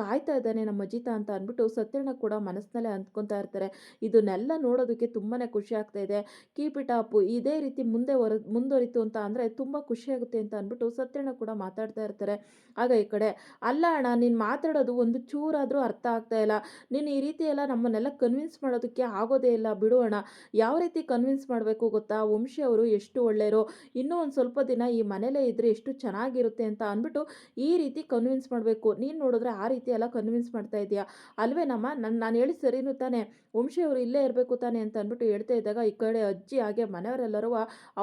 ಕಾಯ್ತಾ ಇದ್ದಾನೆ ನಮ್ಮ ಅಜಿತ ಅಂತ ಅಂದ್ಬಿಟ್ಟು ಸತ್ಯಣ್ಣ ಕೂಡ ಮನಸ್ಸಿನಲ್ಲೇ ಅಂದ್ಕೊತಾ ಇರ್ತಾರೆ. ಇದನ್ನೆಲ್ಲ ನೋಡೋದಕ್ಕೆ ತುಂಬಾ ಖುಷಿ ಆಗ್ತಾ ಇದೆ. ಕೀಪ್ ಇಟ್ ಅಪ್ ಇದೇ ರೀತಿ ಮುಂದೆ ಹೊರ, ಮುಂದುವರಿತು ಅಂತ ಅಂದರೆ ತುಂಬ ಖುಷಿಯಾಗುತ್ತೆ ಅಂತ ಅಂದ್ಬಿಟ್ಟು ಸತ್ಯಣ್ಣ ಕೂಡ ಮಾತಾಡ್ತಾ ಇರ್ತಾರೆ. ಆಗ ಈ ಕಡೆ, ಅಲ್ಲ ಅಣ್ಣ, ನೀನು ಮಾತಾಡೋದು ಒಂದು ಚೂರಾದರೂ ಅರ್ಥ ಆಗ್ತಾ ಇಲ್ಲ. ನೀನು ಈ ರೀತಿ ಎಲ್ಲ ನಮ್ಮನ್ನೆಲ್ಲ ಕನ್ವಿನ್ಸ್ ಮಾಡೋದಕ್ಕೆ ಆಗೋದೇ ಇಲ್ಲ. ಬಿಡು ಅಣ್ಣ. ಯಾವ ರೀತಿ ಕನ್ವಿನ್ಸ್ ಮಾಡಬೇಕು ಗೊತ್ತಾ? ವಂಶಿ ಅವರು ಎಷ್ಟು ಒಳ್ಳೆಯರು. ಇನ್ನೂ ಒಂದು ಸ್ವಲ್ಪ ದಿನ ಈ ಮನೆಯಲ್ಲೇ ಇದ್ದರೆ ಎಷ್ಟು ಚೆನ್ನಾಗಿರುತ್ತೆ ಅಂತ ಅಂದ್ಬಿಟ್ಟು ಈ ರೀತಿ ಕನ್ವಿನ್ಸ್ ಮಾಡಬೇಕು. ನೀನು ನೋಡಿದ್ರೆ ಆ ರೀತಿ ಎಲ್ಲ ಕನ್ವಿನ್ಸ್ ಮಾಡ್ತಾ ಇದೆಯಾ ಅಲ್ವೇನಮ್ಮ ನನ್ನ ನಾನು ಹೇಳಿ ಸರಿನೂ ತಾನೆ. ವಂಶಿ ಅವರು ಇಲ್ಲೇ ಇರಬೇಕು ತಾನೆ ಅಂತ ಅಂದ್ಬಿಟ್ಟು ಹೇಳ್ತಾ ಇದ್ದಾಗ ಈ ಕಡೆ ಅಜ್ಜಿ ಹಾಗೆ ಮನೆಯವರೆಲ್ಲರೂ,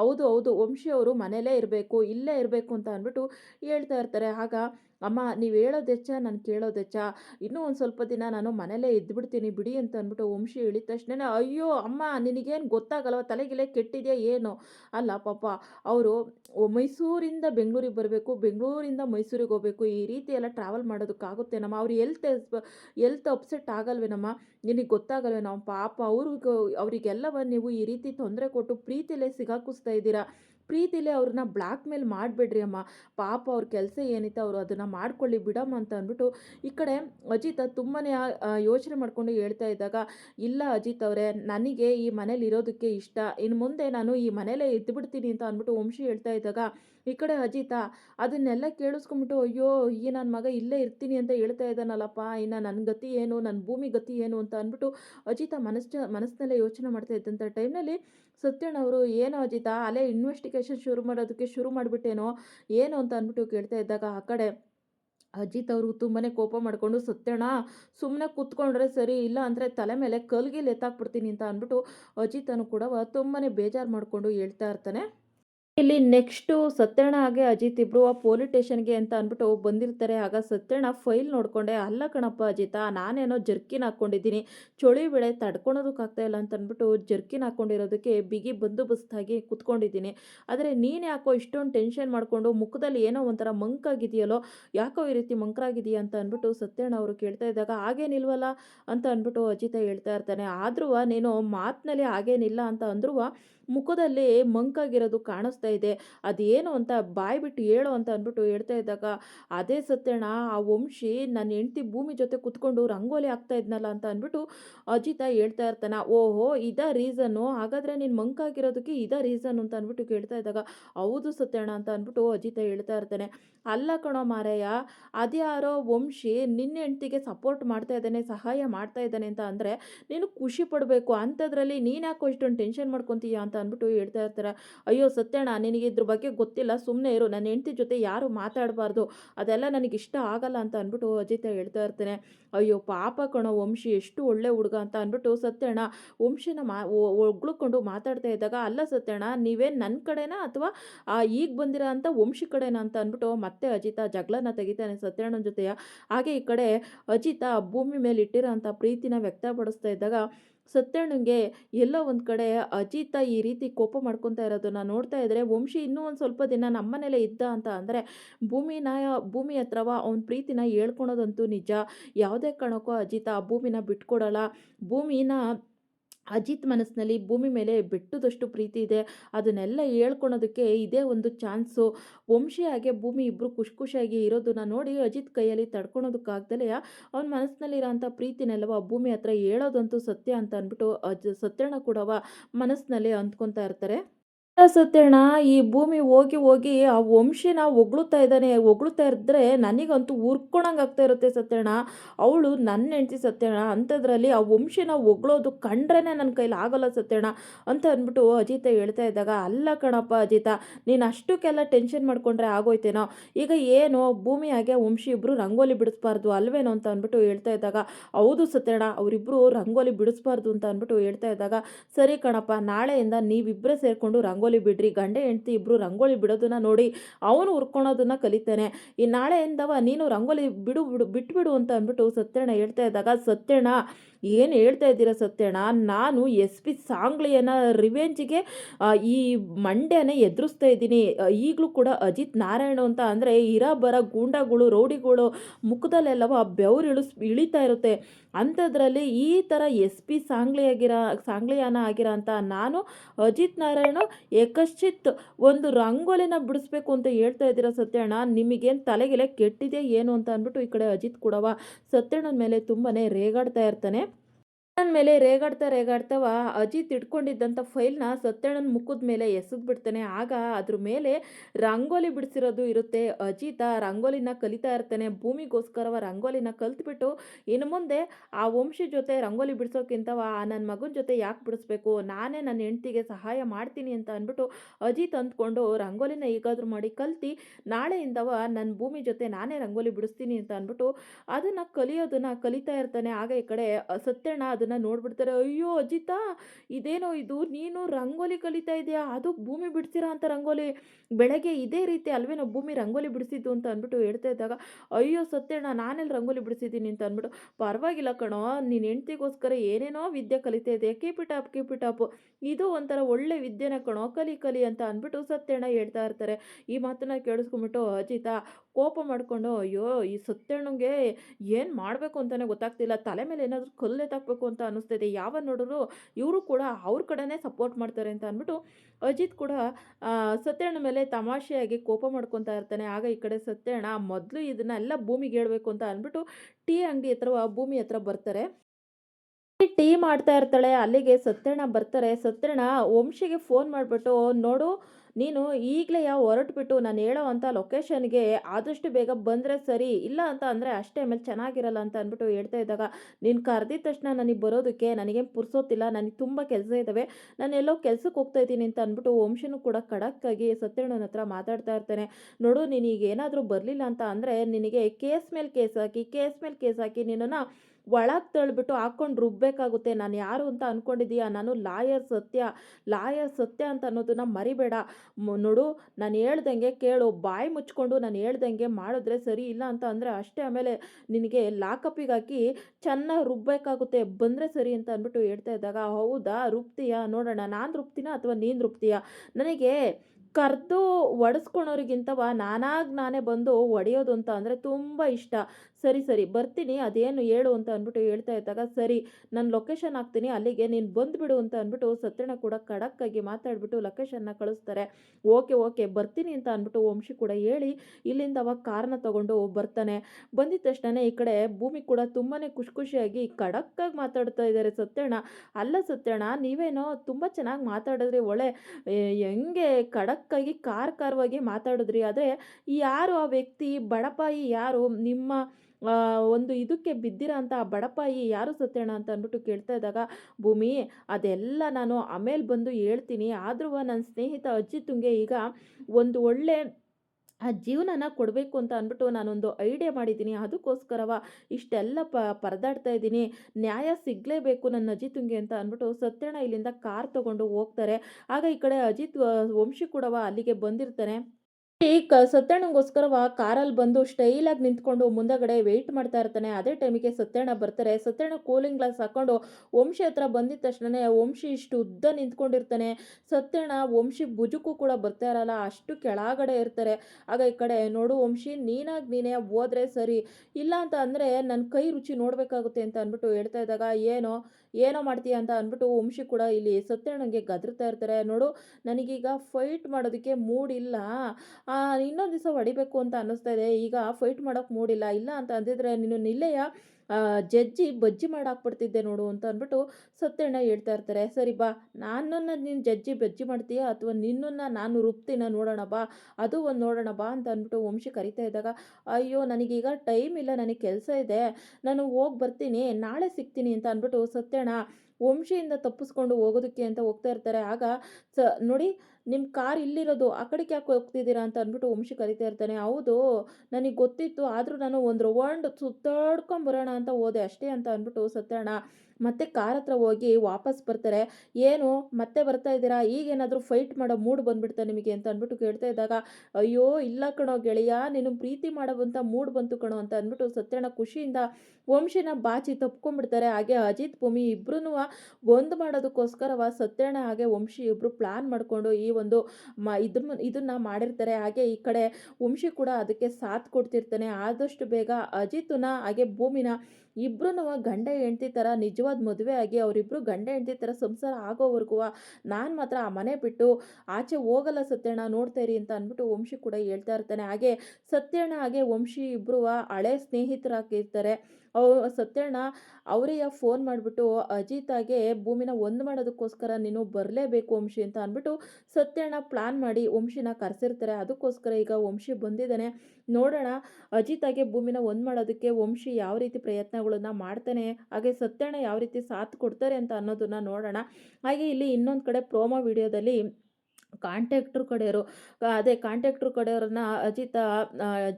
ಹೌದು ಹೌದು, ವಂಶಿ ಅವರು ಮನೇಲೇ ಇರಬೇಕು, ಇಲ್ಲೇ ಇರಬೇಕು ಅಂತ ಅಂದ್ಬಿಟ್ಟು ಹೇಳ್ತಾ ಇರ್ತಾರೆ. ಆಗ ಅಮ್ಮ, ನೀವು ಹೇಳೋದು ಹೆಚ್ಚ ನಾನು ಕೇಳೋದು ಹೆಚ್ಚ ಇನ್ನೂ ಒಂದು ಸ್ವಲ್ಪ ದಿನ ನಾನು ಮನೇಲೇ ಇದ್ದುಬಿಡ್ತೀನಿ ಬಿಡಿ ಅಂತ ಅಂದ್ಬಿಟ್ಟು ವಂಶಿ ಹೇಳಿದ ತಕ್ಷಣ ಅಯ್ಯೋ ಅಮ್ಮ, ನಿನಗೇನು ಗೊತ್ತಾಗಲ್ವ? ತಲೆಗಿಲೆ ಕೆಟ್ಟಿದೆಯಾ ಏನು? ಅಲ್ಲ ಪಾಪ, ಅವರು ಮೈಸೂರಿಂದ ಬೆಂಗಳೂರಿಗೆ ಬರಬೇಕು, ಬೆಂಗಳೂರಿಂದ ಮೈಸೂರಿಗೆ ಹೋಗಬೇಕು, ಈ ರೀತಿ ಎಲ್ಲ ಟ್ರಾವೆಲ್ ಮಾಡೋದಕ್ಕಾಗುತ್ತೇನಮ್ಮ? ಅವ್ರು ಎಲ್ತ್ ಎಲ್ತ್ ಅಪ್ಸೆಟ್ ಆಗಲ್ವೇನಮ್ಮ? ನಿನಗೆ ಗೊತ್ತಾಗಲ್ವೇನೋ? ಪಾಪ, ಅವ್ರಿಗೆ, ಅವರಿಗೆಲ್ಲವ ನೀವು ಈ ರೀತಿ ತೊಂದರೆ ಕೊಟ್ಟು ಪ್ರೀತಿಲೇ ಸಿಗಾಕಿಸ್ತಾ ಇದ್ದೀರಾ? ಪ್ರೀತಿಲೇ ಅವ್ರನ್ನ ಬ್ಲ್ಯಾಕ್ ಮೇಲ್ ಮಾಡಬೇಡ್ರಿ ಅಮ್ಮ. ಪಾಪ ಅವ್ರ ಕೆಲಸ ಏನಿತ್ತು ಅವರು ಅದನ್ನು ಮಾಡ್ಕೊಳ್ಳಿ ಬಿಡಮ್ಮ ಅಂತ ಅಂದ್ಬಿಟ್ಟು ಈ ಕಡೆ ಅಜಿತ ತುಂಬಾ ಯೋಚನೆ ಮಾಡಿಕೊಂಡು ಹೇಳ್ತಾ ಇದ್ದಾಗ, ಇಲ್ಲ ಅಜಿತ್ ಅವರೇ, ನನಗೆ ಈ ಮನೇಲಿ ಇರೋದಕ್ಕೆ ಇಷ್ಟ. ಇನ್ನು ಮುಂದೆ ನಾನು ಈ ಮನೇಲೇ ಇದ್ದುಬಿಡ್ತೀನಿ ಅಂತ ಅಂದ್ಬಿಟ್ಟು ವಂಶಿ ಹೇಳ್ತಾ ಇದ್ದಾಗ ಈ ಕಡೆ ಅಜಿತ, ಅದನ್ನೆಲ್ಲ ಕೇಳಿಸ್ಕೊಂಬಿಟ್ಟು ಅಯ್ಯೋ, ಈ ನನ್ನ ಮಗ ಇಲ್ಲೇ ಇರ್ತೀನಿ ಅಂತ ಹೇಳ್ತಾ ಇದ್ದಾನಲ್ಲಪ್ಪ, ಇನ್ನು ನನ್ನ ಗತಿ ಏನು ನನ್ನ ಭೂಮಿ ಗತಿ ಏನು? ಅಂತ ಅಂದ್ಬಿಟ್ಟು ಅಜಿತ ಮನಸ್ಸು ಮನಸ್ಸಿನಲ್ಲೇ ಯೋಚನೆ ಮಾಡ್ತಾ ಇದ್ದಂಥ ಟೈಮ್ನಲ್ಲಿ ಸತ್ಯಣ್ಣ ಅವರು, ಏನೋ ಅಜಿತ, ಅಲ್ಲೇ ಇನ್ವೆಸ್ಟಿಗೇಷನ್ ಶುರು ಮಾಡೋದಕ್ಕೆ ಶುರು ಮಾಡಿಬಿಟ್ಟೇನೋ, ಏನು? ಅಂತ ಅಂದ್ಬಿಟ್ಟು ಕೇಳ್ತಾ ಇದ್ದಾಗ ಆ ಕಡೆ ಅಜಿತ್ ಅವರು ತುಂಬಾ ಕೋಪ ಮಾಡಿಕೊಂಡು, ಸತ್ಯಣ್ಣ ಸುಮ್ಮನೆ ಕೂತ್ಕೊಂಡ್ರೆ ಸರಿ, ಇಲ್ಲ ಅಂದರೆ ತಲೆ ಮೇಲೆ ಕಲ್ಗಿಲ್ ಎತ್ತಾಕ್ಬಿಡ್ತೀನಿ ಅಂತ ಅಂದ್ಬಿಟ್ಟು ಅಜಿತನು ಕೂಡ ತುಂಬಾ ಬೇಜಾರು ಮಾಡಿಕೊಂಡು ಹೇಳ್ತಾ ಇರ್ತಾನೆ. ಇಲ್ಲಿ ನೆಕ್ಸ್ಟು ಸತ್ಯಣ್ಣ ಹಾಗೆ ಅಜಿತ್ ಇಬ್ರು ಆ ಪೊಲೀಸ್ ಸ್ಟೇಷನ್ಗೆ ಅಂತ ಅಂದ್ಬಿಟ್ಟು ಬಂದಿರ್ತಾರೆ. ಆಗ ಸತ್ಯಣ್ಣ ಫೈಲ್ ನೋಡ್ಕೊಂಡೆ, ಅಲ್ಲ ಕಣಪ್ಪ ಅಜಿತ, ನಾನೇನೋ ಜರ್ಕಿನ್ ಹಾಕ್ಕೊಂಡಿದ್ದೀನಿ ಚಳಿ ಬೆಳೆ ತಡ್ಕೊಳೋದಕ್ಕಾಗ್ತಾ ಇಲ್ಲ ಅಂತ ಅಂದ್ಬಿಟ್ಟು ಜರ್ಕಿನ್ ಹಾಕ್ಕೊಂಡಿರೋದಕ್ಕೆ ಬಿಗಿ ಬಂದೋಬಸ್ತಾಗಿ ಕುತ್ಕೊಂಡಿದ್ದೀನಿ. ಆದರೆ ನೀನು ಯಾಕೋ ಇಷ್ಟೊಂದು ಟೆನ್ಷನ್ ಮಾಡಿಕೊಂಡು ಮುಖದಲ್ಲಿ ಏನೋ ಒಂಥರ ಮಂಕಾಗಿದೆಯಲ್ಲೋ ಯಾಕೋ ಈ ರೀತಿ ಮಂಕರಾಗಿದೆಯಾ ಅಂತ ಅಂದ್ಬಿಟ್ಟು ಸತ್ಯಣ್ಣ ಅವರು ಕೇಳ್ತಾ ಇದ್ದಾಗ ಹಾಗೇನಿಲ್ವಲ್ಲ ಅಂತ ಅಂದ್ಬಿಟ್ಟು ಅಜಿತ ಹೇಳ್ತಾ ಇರ್ತಾನೆ. ಆದ್ರೂ ನೀನು ಮಾತಿನಲ್ಲಿ ಹಾಗೇನಿಲ್ಲ ಅಂತ ಅಂದ್ರೂ ಮುಖದಲ್ಲಿ ಮಂಕಾಗಿರೋದು ಕಾಣಿಸ್ತಾ ಇದೆ. ಅದೇನು ಅಂತ ಬಾಯಿ ಬಿಟ್ಟು ಹೇಳು ಅಂತ ಅಂದ್ಬಿಟ್ಟು ಹೇಳ್ತಾ ಇದ್ದಾಗ, ಅದೇ ಸತ್ಯಣ್ಣ, ಆ ವಂಶಿ ನನ್ನ ಹೆಂಡ್ತಿ ಭೂಮಿ ಜೊತೆ ಕುತ್ಕೊಂಡು ರಂಗೋಲಿ ಆಗ್ತಾ ಇದ್ನಲ್ಲ ಅಂತ ಅಂದ್ಬಿಟ್ಟು ಅಜಿತ ಹೇಳ್ತಾ ಇರ್ತಾನೆ. ಓಹೋ, ಇದ ರೀಸನ್ನು. ಹಾಗಾದರೆ ನೀನು ಮಂಕಾಗಿರೋದಕ್ಕೆ ಇದ ರೀಸನ್ ಅಂತ ಅಂದ್ಬಿಟ್ಟು ಕೇಳ್ತಾ ಇದ್ದಾಗ, ಹೌದು ಸತ್ಯಣ್ಣ ಅಂತ ಅಂದ್ಬಿಟ್ಟು ಅಜಿತ ಹೇಳ್ತಾ ಇರ್ತಾನೆ. ಅಲ್ಲ ಕಣೋ ಮಾರಯ್ಯ ಅದ್ಯಾರೋ ವಂಶಿ ನಿನ್ನ ಹೆಂಡ್ತಿಗೆ ಸಪೋರ್ಟ್ ಮಾಡ್ತಾ ಇದ್ದಾನೆ, ಸಹಾಯ ಮಾಡ್ತಾ ಇದ್ದಾನೆ ಅಂತ ಅಂದರೆ ನೀನು ಖುಷಿ ಪಡಬೇಕು. ಅಂಥದ್ರಲ್ಲಿ ನೀನು ಯಾಕೋ ಇಷ್ಟೊಂದು ಟೆನ್ಷನ್ ಮಾಡ್ಕೊತೀಯ ಅಂತ ಅಂದ್ಬಿಟ್ಟು ಹೇಳ್ತಾ ಇರ್ತಾರೆ. ಅಯ್ಯೋ ಸತ್ಯಣ್ಣ ನಿನಗೆ ಇದ್ರ ಬಗ್ಗೆ ಗೊತ್ತಿಲ್ಲ ಸುಮ್ಮನೆ ಇರು. ನನ್ನ ಹೆಂಡತಿ ಜೊತೆ ಯಾರು ಮಾತಾಡಬಾರ್ದು. ಅದೆಲ್ಲ ನನಗೆ ಇಷ್ಟ ಆಗಲ್ಲ ಅಂತ ಅಂದ್ಬಿಟ್ಟು ಅಜಿತ ಹೇಳ್ತಾ ಇರ್ತಾನೆ. ಅಯ್ಯೋ, ಪಾಪ ಕಣೋ ವಂಶಿ, ಎಷ್ಟು ಒಳ್ಳೆ ಹುಡುಗ ಅಂತ ಅಂದ್ಬಿಟ್ಟು ಸತ್ಯಣ್ಣ ವಂಶಿನ ಮಾ ಒಗ್ಳುಕೊಂಡು ಮಾತಾಡ್ತಾ ಇದ್ದಾಗ, ಅಲ್ಲ ಸತ್ಯಣ್ಣ ನೀವೇ ನನ್ನ ಕಡೆನಾ ಅಥವಾ ಈಗ ಬಂದಿರೋ ಅಂತ ವಂಶಿ ಕಡೆನಾ ಅಂತ ಅಂದ್ಬಿಟ್ಟು ಮತ್ತೆ ಅಜಿತ ಜಗಳನ ತೆಗಿತಾನೆ ಸತ್ಯಣ್ಣನ ಜೊತೆಯ. ಹಾಗೆ ಈ ಕಡೆ ಅಜಿತ ಭೂಮಿ ಮೇಲೆ ಇಟ್ಟಿರೋ ಅಂಥ ಪ್ರೀತಿನ ವ್ಯಕ್ತಪಡಿಸ್ತಾ ಇದ್ದಾಗ ಸತ್ಯಣ್ಣಂಗೆ ಎಲ್ಲೋ ಒಂದು ಕಡೆ ಅಜಿತ ಈ ರೀತಿ ಕೋಪ ಮಾಡ್ಕೊತಾ ಇರೋದನ್ನ ನೋಡ್ತಾ ಇದ್ದರೆ ವಂಶಿ ಇನ್ನೂ ಒಂದು ಸ್ವಲ್ಪ ದಿನ ನಮ್ಮನೇಲೆ ಇದ್ದ ಅಂತ ಅಂದರೆ ಭೂಮಿನ ಭೂಮಿ ಹತ್ರವ ಅವನ ಪ್ರೀತಿನ ಹೇಳ್ಕೊಳೋದಂತೂ ನಿಜ. ಯಾವುದೇ ಕಾರಣಕ್ಕೂ ಅಜಿತ ಆ ಭೂಮಿನ ಬಿಟ್ಕೊಡಲ್ಲ. ಭೂಮಿನ ಅಜಿತ್ ಮನಸ್ಸಿನಲ್ಲಿ ಭೂಮಿ ಮೇಲೆ ಬೆಟ್ಟದಷ್ಟು ಪ್ರೀತಿ ಇದೆ. ಅದನ್ನೆಲ್ಲ ಹೇಳ್ಕೊಳೋದಕ್ಕೆ ಇದೇ ಒಂದು ಚಾನ್ಸು. ವಂಶಿ ಹಾಗೆ ಭೂಮಿ ಇಬ್ಬರು ಖುಷಿ ಖುಷಿಯಾಗಿ ಇರೋದನ್ನ ನೋಡಿ ಅಜಿತ್ ಕೈಯಲ್ಲಿ ತಡ್ಕೊಳೋದಕ್ಕಾಗ್ದಲೇ ಅವನ ಮನಸ್ಸಿನಲ್ಲಿರೋಂಥ ಪ್ರೀತಿನೆಲ್ಲವ ಭೂಮಿ ಹತ್ರ ಹೇಳೋದಂತೂ ಸತ್ಯ ಅಂತ ಅಂದ್ಬಿಟ್ಟು ಅಜ್ ಸತ್ಯಣ್ಣ ಕೂಡವ ಮನಸ್ಸಿನಲ್ಲಿ ಅಂದ್ಕೊತಾ ಇರ್ತಾರೆ. ಸತ್ಯಣ್ಣ, ಈ ಭೂಮಿ ಹೋಗಿ ಹೋಗಿ ಆ ವಂಶಿನ ಹೊಗಳುತ್ತಾ ಇದ್ದಾನೆ, ಹೊಗಳುತ್ತಾ ಇದ್ದರೆ ನನಗಂತೂ ಉರ್ಕೊಳಂಗೆ ಆಗ್ತಾ ಇರುತ್ತೆ ಸತ್ಯಣ್ಣ. ಅವಳು ನನ್ನ ಹೆಂಡತಿ ಸತ್ಯಣ್ಣ, ಅಂಥದ್ರಲ್ಲಿ ಆ ವಂಶಿನ ಹೊಗಳೋದು ಕಂಡ್ರೇ ನನ್ನ ಕೈಲಿ ಆಗೋಲ್ಲ ಸತ್ಯಣ್ಣ ಅಂತ ಅಂದ್ಬಿಟ್ಟು ಅಜಿತ ಹೇಳ್ತಾ ಇದ್ದಾಗ, ಅಲ್ಲ ಕಣಪ್ಪ ಅಜಿತ, ನೀನು ಅಷ್ಟಕ್ಕೆಲ್ಲ ಟೆನ್ಷನ್ ಮಾಡ್ಕೊಂಡ್ರೆ ಆಗೋಯ್ತೇನೋ? ಈಗ ಏನು? ಭೂಮಿ ಹಾಗೆ ವಂಶಿ ಇಬ್ಬರು ರಂಗೋಲಿ ಬಿಡಿಸ್ಬಾರ್ದು ಅಲ್ವೇನೋ ಅಂತ ಅಂದ್ಬಿಟ್ಟು ಹೇಳ್ತಾ ಇದ್ದಾಗ, ಹೌದು ಸತ್ಯಣ್ಣ ಅವರಿಬ್ಬರು ರಂಗೋಲಿ ಬಿಡಿಸ್ಬಾರ್ದು ಅಂತ ಅಂದ್ಬಿಟ್ಟು ಹೇಳ್ತಾ ಇದ್ದಾಗ, ಸರಿ ಕಣಪ್ಪ, ನಾಳೆಯಿಂದ ನೀವಿಬ್ಬರೇ ಸೇರಿಕೊಂಡು ರಂಗೋಲಿ ರಂಗೋಲಿ ಬಿಡ್ರಿ, ಗಂಡ ಹೆಂಡತಿ ಇಬ್ಬರು ರಂಗೋಲಿ ಬಿಡೋದನ್ನ ನೋಡಿ ಅವನು ಉರ್ಕೊಳೋದನ್ನ ಕಲಿತಾನೆ. ಈ ಎಂದವ ನೀನು ರಂಗೋಲಿ ಬಿಡು ಬಿಡು, ಬಿಟ್ಬಿಡು ಅಂತ ಅಂದ್ಬಿಟ್ಟು ಸತ್ಯಣ್ಣ ಹೇಳ್ತಾ ಇದ್ದಾಗ, ಸತ್ಯಣ್ಣ ಏನು ಹೇಳ್ತಾ ಇದ್ದೀರಾ ಸತ್ಯಣ್ಣ? ನಾನು ಎಸ್ ಪಿ ಸಾಂಗ್ಲಿಯನ ರಿವೆಂಜ್ಗೆ ಈ ಮಂಡ್ಯನ ಎದುರಿಸ್ತಾ ಇದ್ದೀನಿ. ಈಗಲೂ ಕೂಡ ಅಜಿತ್ ನಾರಾಯಣ ಅಂತ ಅಂದರೆ ಇರ ಬರ ಗೂಂಡಾಗಳು, ರೌಡಿಗಳು ಮುಖದಲ್ಲೆಲ್ಲವ ಬೆವರು ಇಳಿಸ್, ಇಳಿತಾ ಇರುತ್ತೆ. ಅಂಥದ್ರಲ್ಲಿ ಈ ಥರ ಎಸ್ ಪಿ ಸಾಂಗ್ಲಿಯಾಗಿರ ಸಾಂಗ್ಲಿಯಾನ ಆಗಿರೋ ಅಂತ ನಾನು ಅಜಿತ್ ನಾರಾಯಣ ಏಕಶ್ಚಿತ್ ಒಂದು ರಂಗೋಲಿನ ಬಿಡಿಸ್ಬೇಕು ಅಂತ ಹೇಳ್ತಾ ಇದ್ದೀರಾ ಸತ್ಯಣ್ಣ? ನಿಮಗೇನು ತಲೆಗೆಲೆ ಕೆಟ್ಟಿದೆ ಏನು ಅಂತ ಅಂದ್ಬಿಟ್ಟು ಈ ಕಡೆ ಅಜಿತ್ ಕೂಡವ ಸತ್ಯಣ್ಣನ ಮೇಲೆ ತುಂಬಾ ರೇಗಾಡ್ತಾ ಇರ್ತಾನೆ. ನನ್ನ ಮೇಲೆ ರೇಗಾಡ್ತಾ ರೇಗಾಡ್ತಾವ ಅಜಿತ್ ಇಟ್ಕೊಂಡಿದ್ದಂಥ ಫೈಲ್ನ ಸತ್ಯಣ್ಣನ ಮುಖದ ಮೇಲೆ ಎಸೆದು ಬಿಡ್ತಾನೆ ಆಗ ಅದ್ರ ಮೇಲೆ ರಂಗೋಲಿ ಬಿಡಿಸಿರೋದು ಇರುತ್ತೆ. ಅಜಿತ ರಂಗೋಲಿನ ಕಲಿತಾ ಇರ್ತಾನೆ. ಭೂಮಿಗೋಸ್ಕರವ ರಂಗೋಲಿನ ಕಲ್ತ್ಬಿಟ್ಟು ಇನ್ನು ಮುಂದೆ ಆ ವಂಶಿ ಜೊತೆ ರಂಗೋಲಿ ಬಿಡಿಸೋಕ್ಕಿಂತವ ನನ್ನ ಮಗನ ಜೊತೆ ಯಾಕೆ ಬಿಡಿಸ್ಬೇಕು? ನಾನೇ ನನ್ನ ಹೆಂಡ್ತಿಗೆ ಸಹಾಯ ಮಾಡ್ತೀನಿ ಅಂತ ಅಂದ್ಬಿಟ್ಟು ಅಜಿತ್ ಅಂದ್ಕೊಂಡು ರಂಗೋಲಿನ ಈಗಾದರೂ ಮಾಡಿ ಕಲ್ತಿ ನಾಳೆಯಿಂದವ ನನ್ನ ಭೂಮಿ ಜೊತೆ ನಾನೇ ರಂಗೋಲಿ ಬಿಡಿಸ್ತೀನಿ ಅಂತ ಅಂದ್ಬಿಟ್ಟು ಅದನ್ನು ಕಲಿಯೋದನ್ನು ಕಲಿತಾ ಇರ್ತಾನೆ. ಆಗ ಈ ಕಡೆ ಸತ್ಯಣ್ಣ ಅದನ್ನು ಜನ ನೋಡ್ಬಿಡ್ತಾರೆ, ಅಯ್ಯೋ ಅಜಿತಾ, ಇದೇನೋ ಇದು? ನೀನು ರಂಗೋಲಿ ಕಲಿತಾ ಇದೆಯಾ? ಅದು ಭೂಮಿ ಬಿಡಿಸಿರೋ ಅಂತ ರಂಗೋಲಿ? ಬೆಳಗ್ಗೆ ಇದೇ ರೀತಿ ಅಲ್ವೇನೋ ಭೂಮಿ ರಂಗೋಲಿ ಬಿಡಿಸಿದ್ದು ಅಂತ ಅಂದ್ಬಿಟ್ಟು ಹೇಳ್ತಾ ಇದ್ದಾಗ, ಅಯ್ಯೋ ಸತ್ಯಣ್ಣ ನಾನೆಲ್ಲಿ ರಂಗೋಲಿ ಬಿಡಿಸಿದ್ದೀನಿ ಅಂತ ಅಂದ್ಬಿಟ್ಟು, ಪರವಾಗಿಲ್ಲ ಕಣೋ ನಿನ್ನ ಹೆಂಡ್ತಿಗೋಸ್ಕರ ಏನೇನೋ ವಿದ್ಯೆ ಕಲಿತಾ ಇದೆ keep it up keep it up ಇದು ಒಂಥರ ಒಳ್ಳೆ ವಿದ್ಯೆನ ಕಣೋ, ಕಲಿ ಕಲಿ ಅಂತ ಅಂದ್ಬಿಟ್ಟು ಸತ್ಯಣ್ಣ ಹೇಳ್ತಾ ಇರ್ತಾರೆ. ಈ ಮಾತನ್ನ ಕೇಳಿಸ್ಕೊಂಬಿಟ್ಟು, ಅಜಿತಾ, ಕೋಪ ಮಾಡಿಕೊಂಡು, ಅಯ್ಯೋ, ಈ ಸತ್ಯಣ್ಣಂಗೆ ಏನು ಮಾಡಬೇಕು ಅಂತಲೇ ಗೊತ್ತಾಗ್ತಿಲ್ಲ. ತಲೆ ಮೇಲೆ ಏನಾದರೂ ಕಲ್ಲು ಎತ್ತಾಕಬೇಕು ಅಂತ ಅನ್ನಿಸ್ತಿದೆ. ಯಾವ ನೋಡಿದ್ರು ಇವರು ಕೂಡ ಅವ್ರ ಕಡೆನೇ ಸಪೋರ್ಟ್ ಮಾಡ್ತಾರೆ ಅಂತ ಅಂದ್ಬಿಟ್ಟು ಅಜಿತ್ ಕೂಡ ಸತ್ಯಣ್ಣ ಮೇಲೆ ತಮಾಷೆಯಾಗಿ ಕೋಪ ಮಾಡ್ಕೊತಾ ಇರ್ತಾನೆ. ಆಗ ಈ ಕಡೆ ಸತ್ಯಣ್ಣ ಮೊದಲು ಇದನ್ನೆಲ್ಲ ಭೂಮಿಗೆ ಹೇಳಬೇಕು ಅಂತ ಅಂದ್ಬಿಟ್ಟು ಟೀ ಅಂಗಡಿ ಹತ್ರ, ಭೂಮಿ ಹತ್ರ ಬರ್ತಾರೆ. ಟೀ ಮಾಡ್ತಾ ಇರ್ತಾಳೆ, ಅಲ್ಲಿಗೆ ಸತ್ಯಣ್ಣ ಬರ್ತಾರೆ. ಸತ್ಯಣ್ಣ ವಂಶಿಗೆ ಫೋನ್ ಮಾಡಿಬಿಟ್ಟು, ನೋಡು, ನೀನು ಈಗಲೇ ಯಾವ ಹೊರಟ್ಬಿಟ್ಟು ನಾನು ಹೇಳೋ ಅಂಥ ಲೊಕೇಶನ್ಗೆ ಆದಷ್ಟು ಬೇಗ ಬಂದರೆ ಸರಿ, ಇಲ್ಲ ಅಂತ ಅಂದರೆ ಅಷ್ಟೇ ಆಮೇಲೆ ಚೆನ್ನಾಗಿರಲ್ಲ ಅಂತ ಅಂದ್ಬಿಟ್ಟು ಹೇಳ್ತಾ ಇದ್ದಾಗ, ನೀನು ಕರೆದಿದ ತಕ್ಷಣ ನನಗೆ ಬರೋದಕ್ಕೆ ನನಗೇನು ಪುರ್ಸೋತಿಲ್ಲ ನನಗೆ ತುಂಬ ಕೆಲಸ ಇದ್ದಾವೆ ನಾನು ಎಲ್ಲೋ ಕೆಲಸಕ್ಕೆ ಹೋಗ್ತಾ ಇದ್ದೀನಿ ಅಂತ ಅಂದ್ಬಿಟ್ಟು ವಂಶನೂ ಕೂಡ ಖಡಕ್ಕಾಗಿ ಸತ್ಯಣ್ಣನ ಹತ್ರ ಮಾತಾಡ್ತಾ ಇರ್ತಾನೆ. ನೋಡು ನೀನೀಗ ಏನಾದರೂ ಬರಲಿಲ್ಲ ಅಂತ ಅಂದರೆ ನಿನಗೆ ಕೇಸ್ ಮೇಲೆ ಕೇಸ್ ಹಾಕಿ, ಕೇಸ್ ಮೇಲೆ ಕೇಸ್ ಹಾಕಿ ನಿನ್ನನ್ನು ಒಳಗೆ ತಳ್ಬಿಟ್ಟು ಹಾಕ್ಕೊಂಡು ರುಬ್ಬೇಕಾಗುತ್ತೆ. ನಾನು ಯಾರು ಅಂತ ಅಂದ್ಕೊಂಡಿದ್ದೀಯಾ ನಾನು ಲಾಯರ್ ಸತ್ಯ. ಲಾಯರ್ ಸತ್ಯ ಅಂತ ಅನ್ನೋದನ್ನ ಮರಿಬೇಡ. ನೋಡು, ನಾನು ಹೇಳ್ದಂಗೆ ಕೇಳು. ಬಾಯಿ ಮುಚ್ಕೊಂಡು ನಾನು ಹೇಳ್ದಂಗೆ ಮಾಡಿದ್ರೆ ಸರಿ ಇಲ್ಲ ಅಂತ ಅಂದರೆ ಅಷ್ಟೇ. ಆಮೇಲೆ ನಿನಗೆ ಲಾಕಪ್ಪಿಗೆ ಹಾಕಿ ಚೆನ್ನಾಗಿ ರುಬ್ಬೇಕಾಗುತ್ತೆ. ಬಂದರೆ ಸರಿ ಅಂತ ಅಂದ್ಬಿಟ್ಟು ಹೇಳ್ತಾ ಇದ್ದಾಗ, ಹೌದಾ? ರುಬ್ತೀಯಾ? ನೋಡೋಣ. ನಾನು ರುಬ್ತೀನಾ ಅಥವಾ ನೀನು ರುಬ್ತೀಯಾ? ನನಗೆ ಕರೆದು ಒಡಿಸ್ಕೊಳೋರಿಗಿಂತವ ನಾನಾಗಿ ನಾನೇ ಬಂದು ಒಡೆಯೋದು ಅಂತ ಅಂದರೆ ತುಂಬ ಇಷ್ಟ. ಸರಿ ಸರಿ, ಬರ್ತೀನಿ, ಅದೇನು ಹೇಳು ಅಂತ ಅಂದ್ಬಿಟ್ಟು ಹೇಳ್ತಾ ಇದ್ದಾಗ, ಸರಿ, ನಾನು ಲೊಕೇಶನ್ ಹಾಕ್ತೀನಿ, ಅಲ್ಲಿಗೆ ನೀನು ಬಂದುಬಿಡು ಅಂತ ಅಂದ್ಬಿಟ್ಟು ಸತ್ಯನ ಕೂಡ ಖಡಕ್ಕಾಗಿ ಮಾತಾಡ್ಬಿಟ್ಟು ಲೊಕೇಶನ್ನ ಕಳಿಸ್ತಾರೆ. ಓಕೆ ಓಕೆ, ಬರ್ತೀನಿ ಅಂತ ಅಂದ್ಬಿಟ್ಟು ವಂಶಿ ಕೂಡ ಹೇಳಿ, ಇಲ್ಲಿಂದ ಅವಾಗ ಕಾರನ್ನ ತೊಗೊಂಡು ಬರ್ತಾನೆ. ಬಂದಿದ ತಕ್ಷಣ ಈ ಕಡೆ ಭೂಮಿ ಕೂಡ ತುಂಬಾ ಖುಷಿ ಖುಷಿಯಾಗಿ ಖಡಕ್ಕಾಗಿ ಮಾತಾಡ್ತಾ ಇದ್ದಾರೆ ಸತ್ಯಣ್ಣ ಅಲ್ಲ ಸತ್ಯಣ್ಣ ನೀವೇನೋ ತುಂಬ ಚೆನ್ನಾಗಿ ಮಾತಾಡಿದ್ರಿ, ಒಳ್ಳೆ ಹೆಂಗೆ ಖಡಕ್ಕಾಗಿ ಕಾರ್ ಕಾರವಾಗಿ ಮಾತಾಡಿದ್ರಿ, ಆದರೆ ಯಾರು ಆ ವ್ಯಕ್ತಿ, ಬಡಪಾಯಿ ಯಾರು, ನಿಮ್ಮ ಒಂದು ಇದಕ್ಕೆ ಬಿದ್ದಿರೋ ಅಂತ ಬಡಪಾಯಿ ಯಾರು ಸತ್ಯಣ್ಣ ಅಂತ ಅಂದ್ಬಿಟ್ಟು ಕೇಳ್ತಾ ಇದ್ದಾಗ, ಭೂಮಿ, ಅದೆಲ್ಲ ನಾನು ಆಮೇಲೆ ಬಂದು ಹೇಳ್ತೀನಿ. ಆದರೂ ನನ್ನ ಸ್ನೇಹಿತ ಅಜ್ಜಿ ತುಂಗೆ ಈಗ ಒಂದು ಒಳ್ಳೆ, ಆ ಜೀವನನ ಕೊಡಬೇಕು ಅಂತ ಅಂದ್ಬಿಟ್ಟು ನಾನೊಂದು ಐಡಿಯಾ ಮಾಡಿದ್ದೀನಿ. ಅದಕ್ಕೋಸ್ಕರವ ಇಷ್ಟೆಲ್ಲ ಪ, ಪರದಾಡ್ತಾ ಇದ್ದೀನಿ. ನ್ಯಾಯ ಸಿಗಲೇಬೇಕು ನನ್ನ ಅಜಿತುಂಗೆ ಅಂತ ಅಂದ್ಬಿಟ್ಟು ಸತ್ಯಣ್ಣ ಇಲ್ಲಿಂದ ಕಾರ್ ತಗೊಂಡು ಹೋಗ್ತಾರೆ. ಆಗ ಈ ಕಡೆ ಅಜಿತ್ ವಂಶಿ ಕೂಡವ ಅಲ್ಲಿಗೆ ಬಂದಿರ್ತಾನೆ. ಈ ಕ ಸತ್ಯಣ್ಣಗೋಸ್ಕರವ ಕಾರಲ್ಲಿ ಬಂದು ಸ್ಟೈಲಾಗಿ ನಿಂತ್ಕೊಂಡು ಮುಂದಗಡೆ ವೆಯ್ಟ್ ಮಾಡ್ತಾ ಇರ್ತಾನೆ. ಅದೇ ಟೈಮಿಗೆ ಸತ್ಯಣ್ಣ ಬರ್ತಾರೆ. ಸತ್ಯಣ್ಣ ಕೂಲಿಂಗ್ ಗ್ಲಾಸ್ ಹಾಕೊಂಡು ವಂಶಿ ಹತ್ರ ಬಂದಿದ ತಕ್ಷಣನೇ ವಂಶಿ ಇಷ್ಟು ಉದ್ದ ನಿಂತ್ಕೊಂಡಿರ್ತಾನೆ. ಸತ್ಯಣ್ಣ ವಂಶಿ ಭುಜಕ್ಕೂ ಕೂಡ ಬರ್ತಾ ಇರಲ್ಲ. ಅಷ್ಟು ಕೆಳಗಡೆ ಇರ್ತಾರೆ. ಆಗ ಈ ಕಡೆ ನೋಡು ವಂಶಿ, ನೀನಾಗಿ ನೀನೇ ಹೋದ್ರೆ ಸರಿ. ಇಲ್ಲ ಅಂತ ಅಂದರೆ ನನ್ನ ಕೈ ರುಚಿ ನೋಡಬೇಕಾಗುತ್ತೆ ಅಂತ ಅಂದ್ಬಿಟ್ಟು ಹೇಳ್ತಾ ಇದ್ದಾಗ, ಏನೋ ಏನೋ ಮಾಡ್ತೀಯ ಅಂತ ಅಂದ್ಬಿಟ್ಟು ವಂಶಿ ಕೂಡ ಇಲ್ಲಿ ಸತ್ಯಣ್ಣಂಗೆ ಗದರ್ತಾ ಇರ್ತಾರೆ. ನೋಡು, ನನಗೀಗ ಫೈಟ್ ಮಾಡೋದಕ್ಕೆ ಮೂಡ್ ಇಲ್ಲ ಇನ್ನೊಂದು ದಿವಸ ಹೊಡಿಬೇಕು ಅಂತ ಅನ್ನಿಸ್ತಾ ಇದೆ. ಈಗ ಫೈಟ್ ಮಾಡೋಕೆ ಮೂಡಿಲ್ಲ. ಇಲ್ಲ ಅಂತ ಅಂದಿದ್ರೆ ನೀನು ನಿಲ್ಲೆಯ? ಜಜ್ಜಿ ಬಜ್ಜಿ ಮಾಡಾಕ್ಬಿಡ್ತಿದ್ದೆ ನೋಡು ಅಂತ ಅಂದ್ಬಿಟ್ಟು ಸತ್ಯಣ್ಣ ಹೇಳ್ತಾ ಇರ್ತಾರೆ, ಸರಿ ಬಾ, ನಾನನ್ನ ನೀನು ಜಜ್ಜಿ ಬಜ್ಜಿ ಮಾಡ್ತೀಯಾ ಅಥವಾ ನಿನ್ನನ್ನು ನಾನು ರುಬ್ತೀನ ನೋಡೋಣ ಬಾ, ಅದು ಒಂದು ನೋಡೋಣ ಬಾ ಅಂತ ಅಂದ್ಬಿಟ್ಟು ವಂಶಿ ಕರಿತಾ ಇದ್ದಾಗ, ಅಯ್ಯೋ, ನನಗೀಗ ಟೈಮ್ ಇಲ್ಲ, ನನಗೆ ಕೆಲಸ ಇದೆ, ನಾನು ಹೋಗಿ ಬರ್ತೀನಿ, ನಾಳೆ ಸಿಗ್ತೀನಿ ಅಂತ ಅಂದ್ಬಿಟ್ಟು ಸತ್ಯಣ್ಣ ವಂಶಿಯಿಂದ ತಪ್ಪಿಸ್ಕೊಂಡು ಹೋಗೋದಕ್ಕೆ ಅಂತ ಹೋಗ್ತಾ ಇರ್ತಾರೆ, ಆಗ ಸ, ನೋಡಿ ನಿಮ್ಮ ಕಾರ್ ಇಲ್ಲಿರೋದು, ಆ ಕಡೆಗೆ ಯಾಕೆ ಹೋಗ್ತಿದ್ದೀರಾ ಅಂತ ಅಂದ್ಬಿಟ್ಟು ವಂಶಿ ಕರಿತಾ ಇರ್ತಾನೆ. ಹೌದು, ನನಗೆ ಗೊತ್ತಿತ್ತು, ಆದರೂ ನಾನು ಒಂದು ರೌಂಡ್ ಸುತ್ತಾಡ್ಕೊಂಬರೋಣ ಅಂತ ಹೋದೆ ಅಷ್ಟೇ ಅಂತ ಅಂದ್ಬಿಟ್ಟು ಸತ್ಯಣ್ಣ ಮತ್ತೆ ಕಾರ್ ಹತ್ರ ಹೋಗಿ ವಾಪಸ್ ಬರ್ತಾರೆ. ಏನು, ಮತ್ತೆ ಬರ್ತಾ ಇದ್ದೀರಾ? ಈಗೇನಾದರೂ ಫೈಟ್ ಮಾಡೋ ಮೂಡ್ ಬಂದ್ಬಿಡ್ತಾ ನಿಮಗೆ ಅಂತ ಅಂದ್ಬಿಟ್ಟು ಕೇಳ್ತಾ ಇದ್ದಾಗ, ಅಯ್ಯೋ, ಇಲ್ಲ ಕಣೋ ಗೆಳೆಯ, ನೀನು ಪ್ರೀತಿ ಮಾಡೋವಂಥ ಮೂಡ್ ಬಂತು ಕಣೋ ಅಂತ ಅಂದ್ಬಿಟ್ಟು ಸತ್ಯಣ್ಣ ಖುಷಿಯಿಂದ ವಂಶಿನ ಬಾಚಿ ತಪ್ಕೊಂಡ್ಬಿಡ್ತಾರೆ. ಹಾಗೆ ಅಜಿತ್ ಭೂಮಿ ಇಬ್ರು ಒಂದು ಮಾಡೋದಕ್ಕೋಸ್ಕರವ ಸತ್ಯಣ್ಣ ಹಾಗೆ ವಂಶಿ ಇಬ್ಬರು ಪ್ಲ್ಯಾನ್ ಮಾಡಿಕೊಂಡು ಈ ಒಂದು ಮ ಮಾಡಿರ್ತಾರೆ. ಹಾಗೆ ಈ ಕಡೆ ವಂಶಿ ಕೂಡ ಅದಕ್ಕೆ ಸಾಥ್ ಕೊಡ್ತಿರ್ತಾನೆ. ಆದಷ್ಟು ಬೇಗ ಅಜಿತ್ನ ಹಾಗೆ ಭೂಮಿನ ಇಬ್ರು ಗಂಡ ಹೆಂಡತಿ ಥರ ನಿಜವಾದ ಮದುವೆ ಆಗಿ ಅವರಿಬ್ಬರು ಗಂಡ ಹೆಂಡತಿ ಥರ ಸಂಸಾರ ಆಗೋವರೆಗೂ ನಾನು ಮಾತ್ರ ಆ ಮನೆ ಬಿಟ್ಟು ಆಚೆ ಹೋಗಲ್ಲ ಸತ್ಯಣ್ಣ, ನೋಡ್ತಾ ಇರಿ ಅಂತ ಅಂದ್ಬಿಟ್ಟು ವಂಶಿ ಕೂಡ ಹೇಳ್ತಾ ಇರ್ತಾನೆ. ಹಾಗೆ ಸತ್ಯಣ್ಣ ಹಾಗೆ ವಂಶಿ ಇಬ್ಬರು ಹಳೆ ಸ್ನೇಹಿತರಾಗಿರ್ತಾರೆ. ಅವ್ ಸತ್ಯಣ್ಣ ಅವರೇ ಫೋನ್ ಮಾಡಿಬಿಟ್ಟು ಅಜಿತಾಗೆ ಭೂಮಿನ ಒಂದು ಮಾಡೋದಕ್ಕೋಸ್ಕರ ನೀನು ಬರಲೇಬೇಕು ವಂಶಿ ಅಂತ ಅಂದ್ಬಿಟ್ಟು ಸತ್ಯಣ್ಣ ಪ್ಲಾನ್ ಮಾಡಿ ವಂಶಿನ ಕರೆಸಿರ್ತಾರೆ. ಅದಕ್ಕೋಸ್ಕರ ಈಗ ವಂಶಿ ಬಂದಿದ್ದಾನೆ. ನೋಡೋಣ ಅಜಿತಾಗೆ ಭೂಮಿನ ಒಂದು ಮಾಡೋದಕ್ಕೆ ವಂಶಿ ಯಾವ ರೀತಿ ಪ್ರಯತ್ನಗಳನ್ನ ಮಾಡ್ತಾನೆ? ಹಾಗೆ ಸತ್ಯಣ್ಣ ಯಾವ ರೀತಿ ಸಾಥ್ ಕೊಡ್ತಾರೆ? ಅಂತ ಅನ್ನೋದನ್ನ ನೋಡೋಣ. ಹಾಗೆ ಇಲ್ಲಿ ಇನ್ನೊಂದು ಕಡೆ ಪ್ರೋಮೋ ವಿಡಿಯೋದಲ್ಲಿ ಕಾಂಟ್ಯಾಕ್ಟ್ರ್ ಕಡೆಯವರು ಅದೇ ಕಾಂಟ್ಯಾಕ್ಟ್ರ್ ಕಡೆಯವ್ರನ್ನ ಅಜಿತ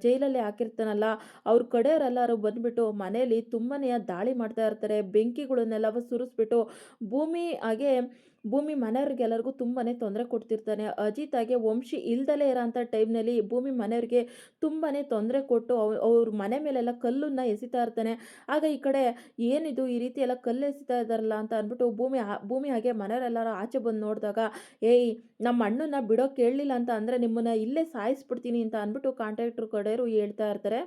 ಜೈಲಲ್ಲಿ ಹಾಕಿರ್ತಾನಲ್ಲ, ಅವ್ರ ಕಡೆಯವರೆಲ್ಲರೂ ಬಂದುಬಿಟ್ಟು ಮನೆಯಲ್ಲಿ ತುಂಬನೇ ದಾಳಿ ಮಾಡ್ತಾ ಇರ್ತಾರೆ, ಬೆಂಕಿಗಳನ್ನೆಲ್ಲ ಸುರಿಸ್ಬಿಟ್ಟು ಭೂಮಿ ಹಾಗೆ ಭೂಮಿ ಮನೆಯವ್ರಿಗೆಲ್ಲರಿಗೂ ತುಂಬಾ ತೊಂದರೆ ಕೊಡ್ತಿರ್ತಾನೆ. ಅಜಿತ್ ಹಾಗೆ ವಂಶಿ ಇಲ್ದಲೇ ಇರೋಂಥ ಟೈಮ್ನಲ್ಲಿ ಭೂಮಿ ಮನೆಯವ್ರಿಗೆ ತುಂಬಾ ತೊಂದರೆ ಕೊಟ್ಟು ಅವ್, ಅವ್ರ ಮನೆ ಮೇಲೆಲ್ಲ ಕಲ್ಲನ್ನು ಎಸಿತಾ ಇರ್ತಾನೆ. ಆಗ ಈ ಕಡೆ ಏನಿದು ಈ ರೀತಿ ಎಲ್ಲ ಕಲ್ಲು ಎಸಿತಾ ಇದ್ದಾರಲ್ಲ ಅಂತ ಅಂದ್ಬಿಟ್ಟು ಭೂಮಿ ಭೂಮಿ ಹಾಗೆ ಮನೆಯವರೆಲ್ಲರೂ ಆಚೆ ಬಂದು ನೋಡಿದಾಗ, ಏಯ್, ನಮ್ಮ ಅಣ್ಣನ ಬಿಡೋಕೆ ಕೇಳಲಿಲ್ಲ ಅಂತ ಅಂದರೆ ನಿಮ್ಮನ್ನು ಇಲ್ಲೇ ಸಾಯಿಸ್ಬಿಡ್ತೀನಿ ಅಂತ ಅಂದ್ಬಿಟ್ಟು ಕಾಂಟ್ರಾಕ್ಟ್ರ್ ಕಡೆಯವರು ಹೇಳ್ತಾ ಇರ್ತಾರೆ.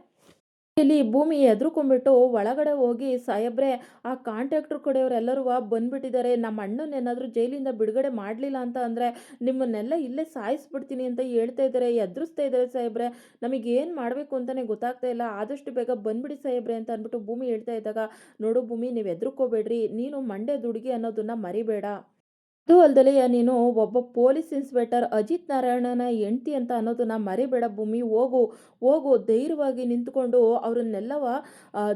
ಇಲ್ಲಿ ಭೂಮಿ ಎದ್ರುಕೊಂಡ್ಬಿಟ್ಟು ಒಳಗಡೆ ಹೋಗಿ ಸಾಹೇಬ್ರೆ, ಆ ಕಾಂಟ್ರಾಕ್ಟ್ರ್ ಕಡೆಯವರೆಲ್ಲರೂ ಬಂದ್ಬಿಟ್ಟಿದ್ದಾರೆ. ನಮ್ಮ ಅಣ್ಣನ ಏನಾದರೂ ಜೈಲಿಂದ ಬಿಡುಗಡೆ ಮಾಡಲಿಲ್ಲ ಅಂತ ಅಂದರೆ ನಿಮ್ಮನ್ನೆಲ್ಲ ಇಲ್ಲೇ ಸಾಯಿಸ್ಬಿಡ್ತೀನಿ ಅಂತ ಹೇಳ್ತಾ ಇದ್ದಾರೆ, ಎದುರಿಸ್ತಾ ಇದ್ದಾರೆ ಸಾಹೇಬ್ರೆ. ನಮಗೆ ಏನು ಮಾಡಬೇಕು ಅಂತಲೇ ಗೊತ್ತಾಗ್ತಾ ಇಲ್ಲ. ಆದಷ್ಟು ಬೇಗ ಬಂದ್ಬಿಡಿ ಸಾಹೇಬ್ರೆ ಅಂತ ಅಂದ್ಬಿಟ್ಟು ಭೂಮಿ ಹೇಳ್ತಾ ಇದ್ದಾಗ, ನೋಡು ಭೂಮಿ, ನೀವು ಎದ್ರುಕೋಬೇಡ್ರಿ. ನೀನು ಮಂಡ್ಯ ದುಡುಗಿ ಅನ್ನೋದನ್ನ ಮರಿಬೇಡ. ಅದು ಅಲ್ದಲೆ ನೀನು ಒಬ್ಬ ಪೊಲೀಸ್ ಇನ್ಸ್ಪೆಕ್ಟರ್ ಅಜಿತ್ ನಾರಾಯಣನ ಹೆಂಡ್ತಿ ಅಂತ ಅನ್ನೋದನ್ನ ಮರಿಬೇಡ ಭೂಮಿ, ಹೋಗು ಹೋಗು, ಧೈರ್ಯವಾಗಿ ನಿಂತ್ಕೊಂಡು ಅವ್ರನ್ನೆಲ್ಲವ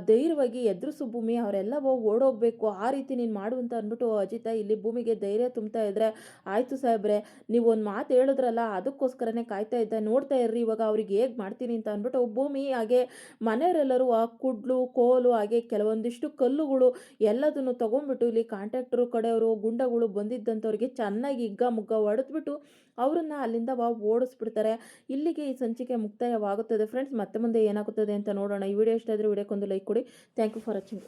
ಧೈರ್ಯವಾಗಿ ಎದುರಿಸು ಭೂಮಿ, ಅವರೆಲ್ಲವ ಓಡೋಗ್ಬೇಕು, ಆ ರೀತಿ ನೀನು ಮಾಡು ಅಂತ ಅಂದ್ಬಿಟ್ಟು ಅಜಿತ ಇಲ್ಲಿ ಭೂಮಿಗೆ ಧೈರ್ಯ ತುಂಬ್ತಾ ಇದ್ರೆ, ಆಯಿತು ಸಾಹೇಬ್ರೆ ನೀವು ಒಂದು ಮಾತು ಹೇಳಿದ್ರಲ್ಲ, ಅದಕ್ಕೋಸ್ಕರನೇ ಕಾಯ್ತಾ ಇದ್ದೆ, ನೋಡ್ತಾ ಇರ್ರಿ, ಇವಾಗ ಅವ್ರಿಗೆ ಹೇಗೆ ಮಾಡ್ತೀನಿ ಅಂತ ಅಂದ್ಬಿಟ್ಟು ಭೂಮಿ, ಹಾಗೆ ಮನೆಯವರೆಲ್ಲರೂ ಆ ಕುಡ್ಲು, ಕೋಲು, ಹಾಗೆ ಕೆಲವೊಂದಿಷ್ಟು ಕಲ್ಲುಗಳು ಎಲ್ಲದನ್ನು ತಗೊಂಡ್ಬಿಟ್ಟು ಇಲ್ಲಿ ಕಾಂಟ್ರಾಕ್ಟ್ರು ಕಡೆಯವರು, ಗುಂಡಗಳು ಬಂದಿದ್ದಂಥವ್ರಿಗೆ ಚೆನ್ನಾಗಿ ಹಿಗ್ಗ ಮುಗ್ಗ ಹೊಡೆದ್ಬಿಟ್ಟು ಅವರನ್ನು ಅಲ್ಲಿಂದ ಓಡಿಸ್ಬಿಡ್ತಾರೆ. ಇಲ್ಲಿಗೆ ಈ ಸಂಚಿಕೆ ಮುಕ್ತಾಯವಾಗುತ್ತದೆ. ಫ್ರೆಂಡ್ಸ್ ಮತ್ತೆ ಮುಂದೆ ಏನಾಗುತ್ತದೆ ಅಂತ ನೋಡೋಣ. ಈ ವಿಡಿಯೋ ಇಷ್ಟ ಆದರೆ ವಿಡಿಯೋಕ್ಕೊಂದು ಲೈಕ್ ಕೊಡಿ. Thank you for watching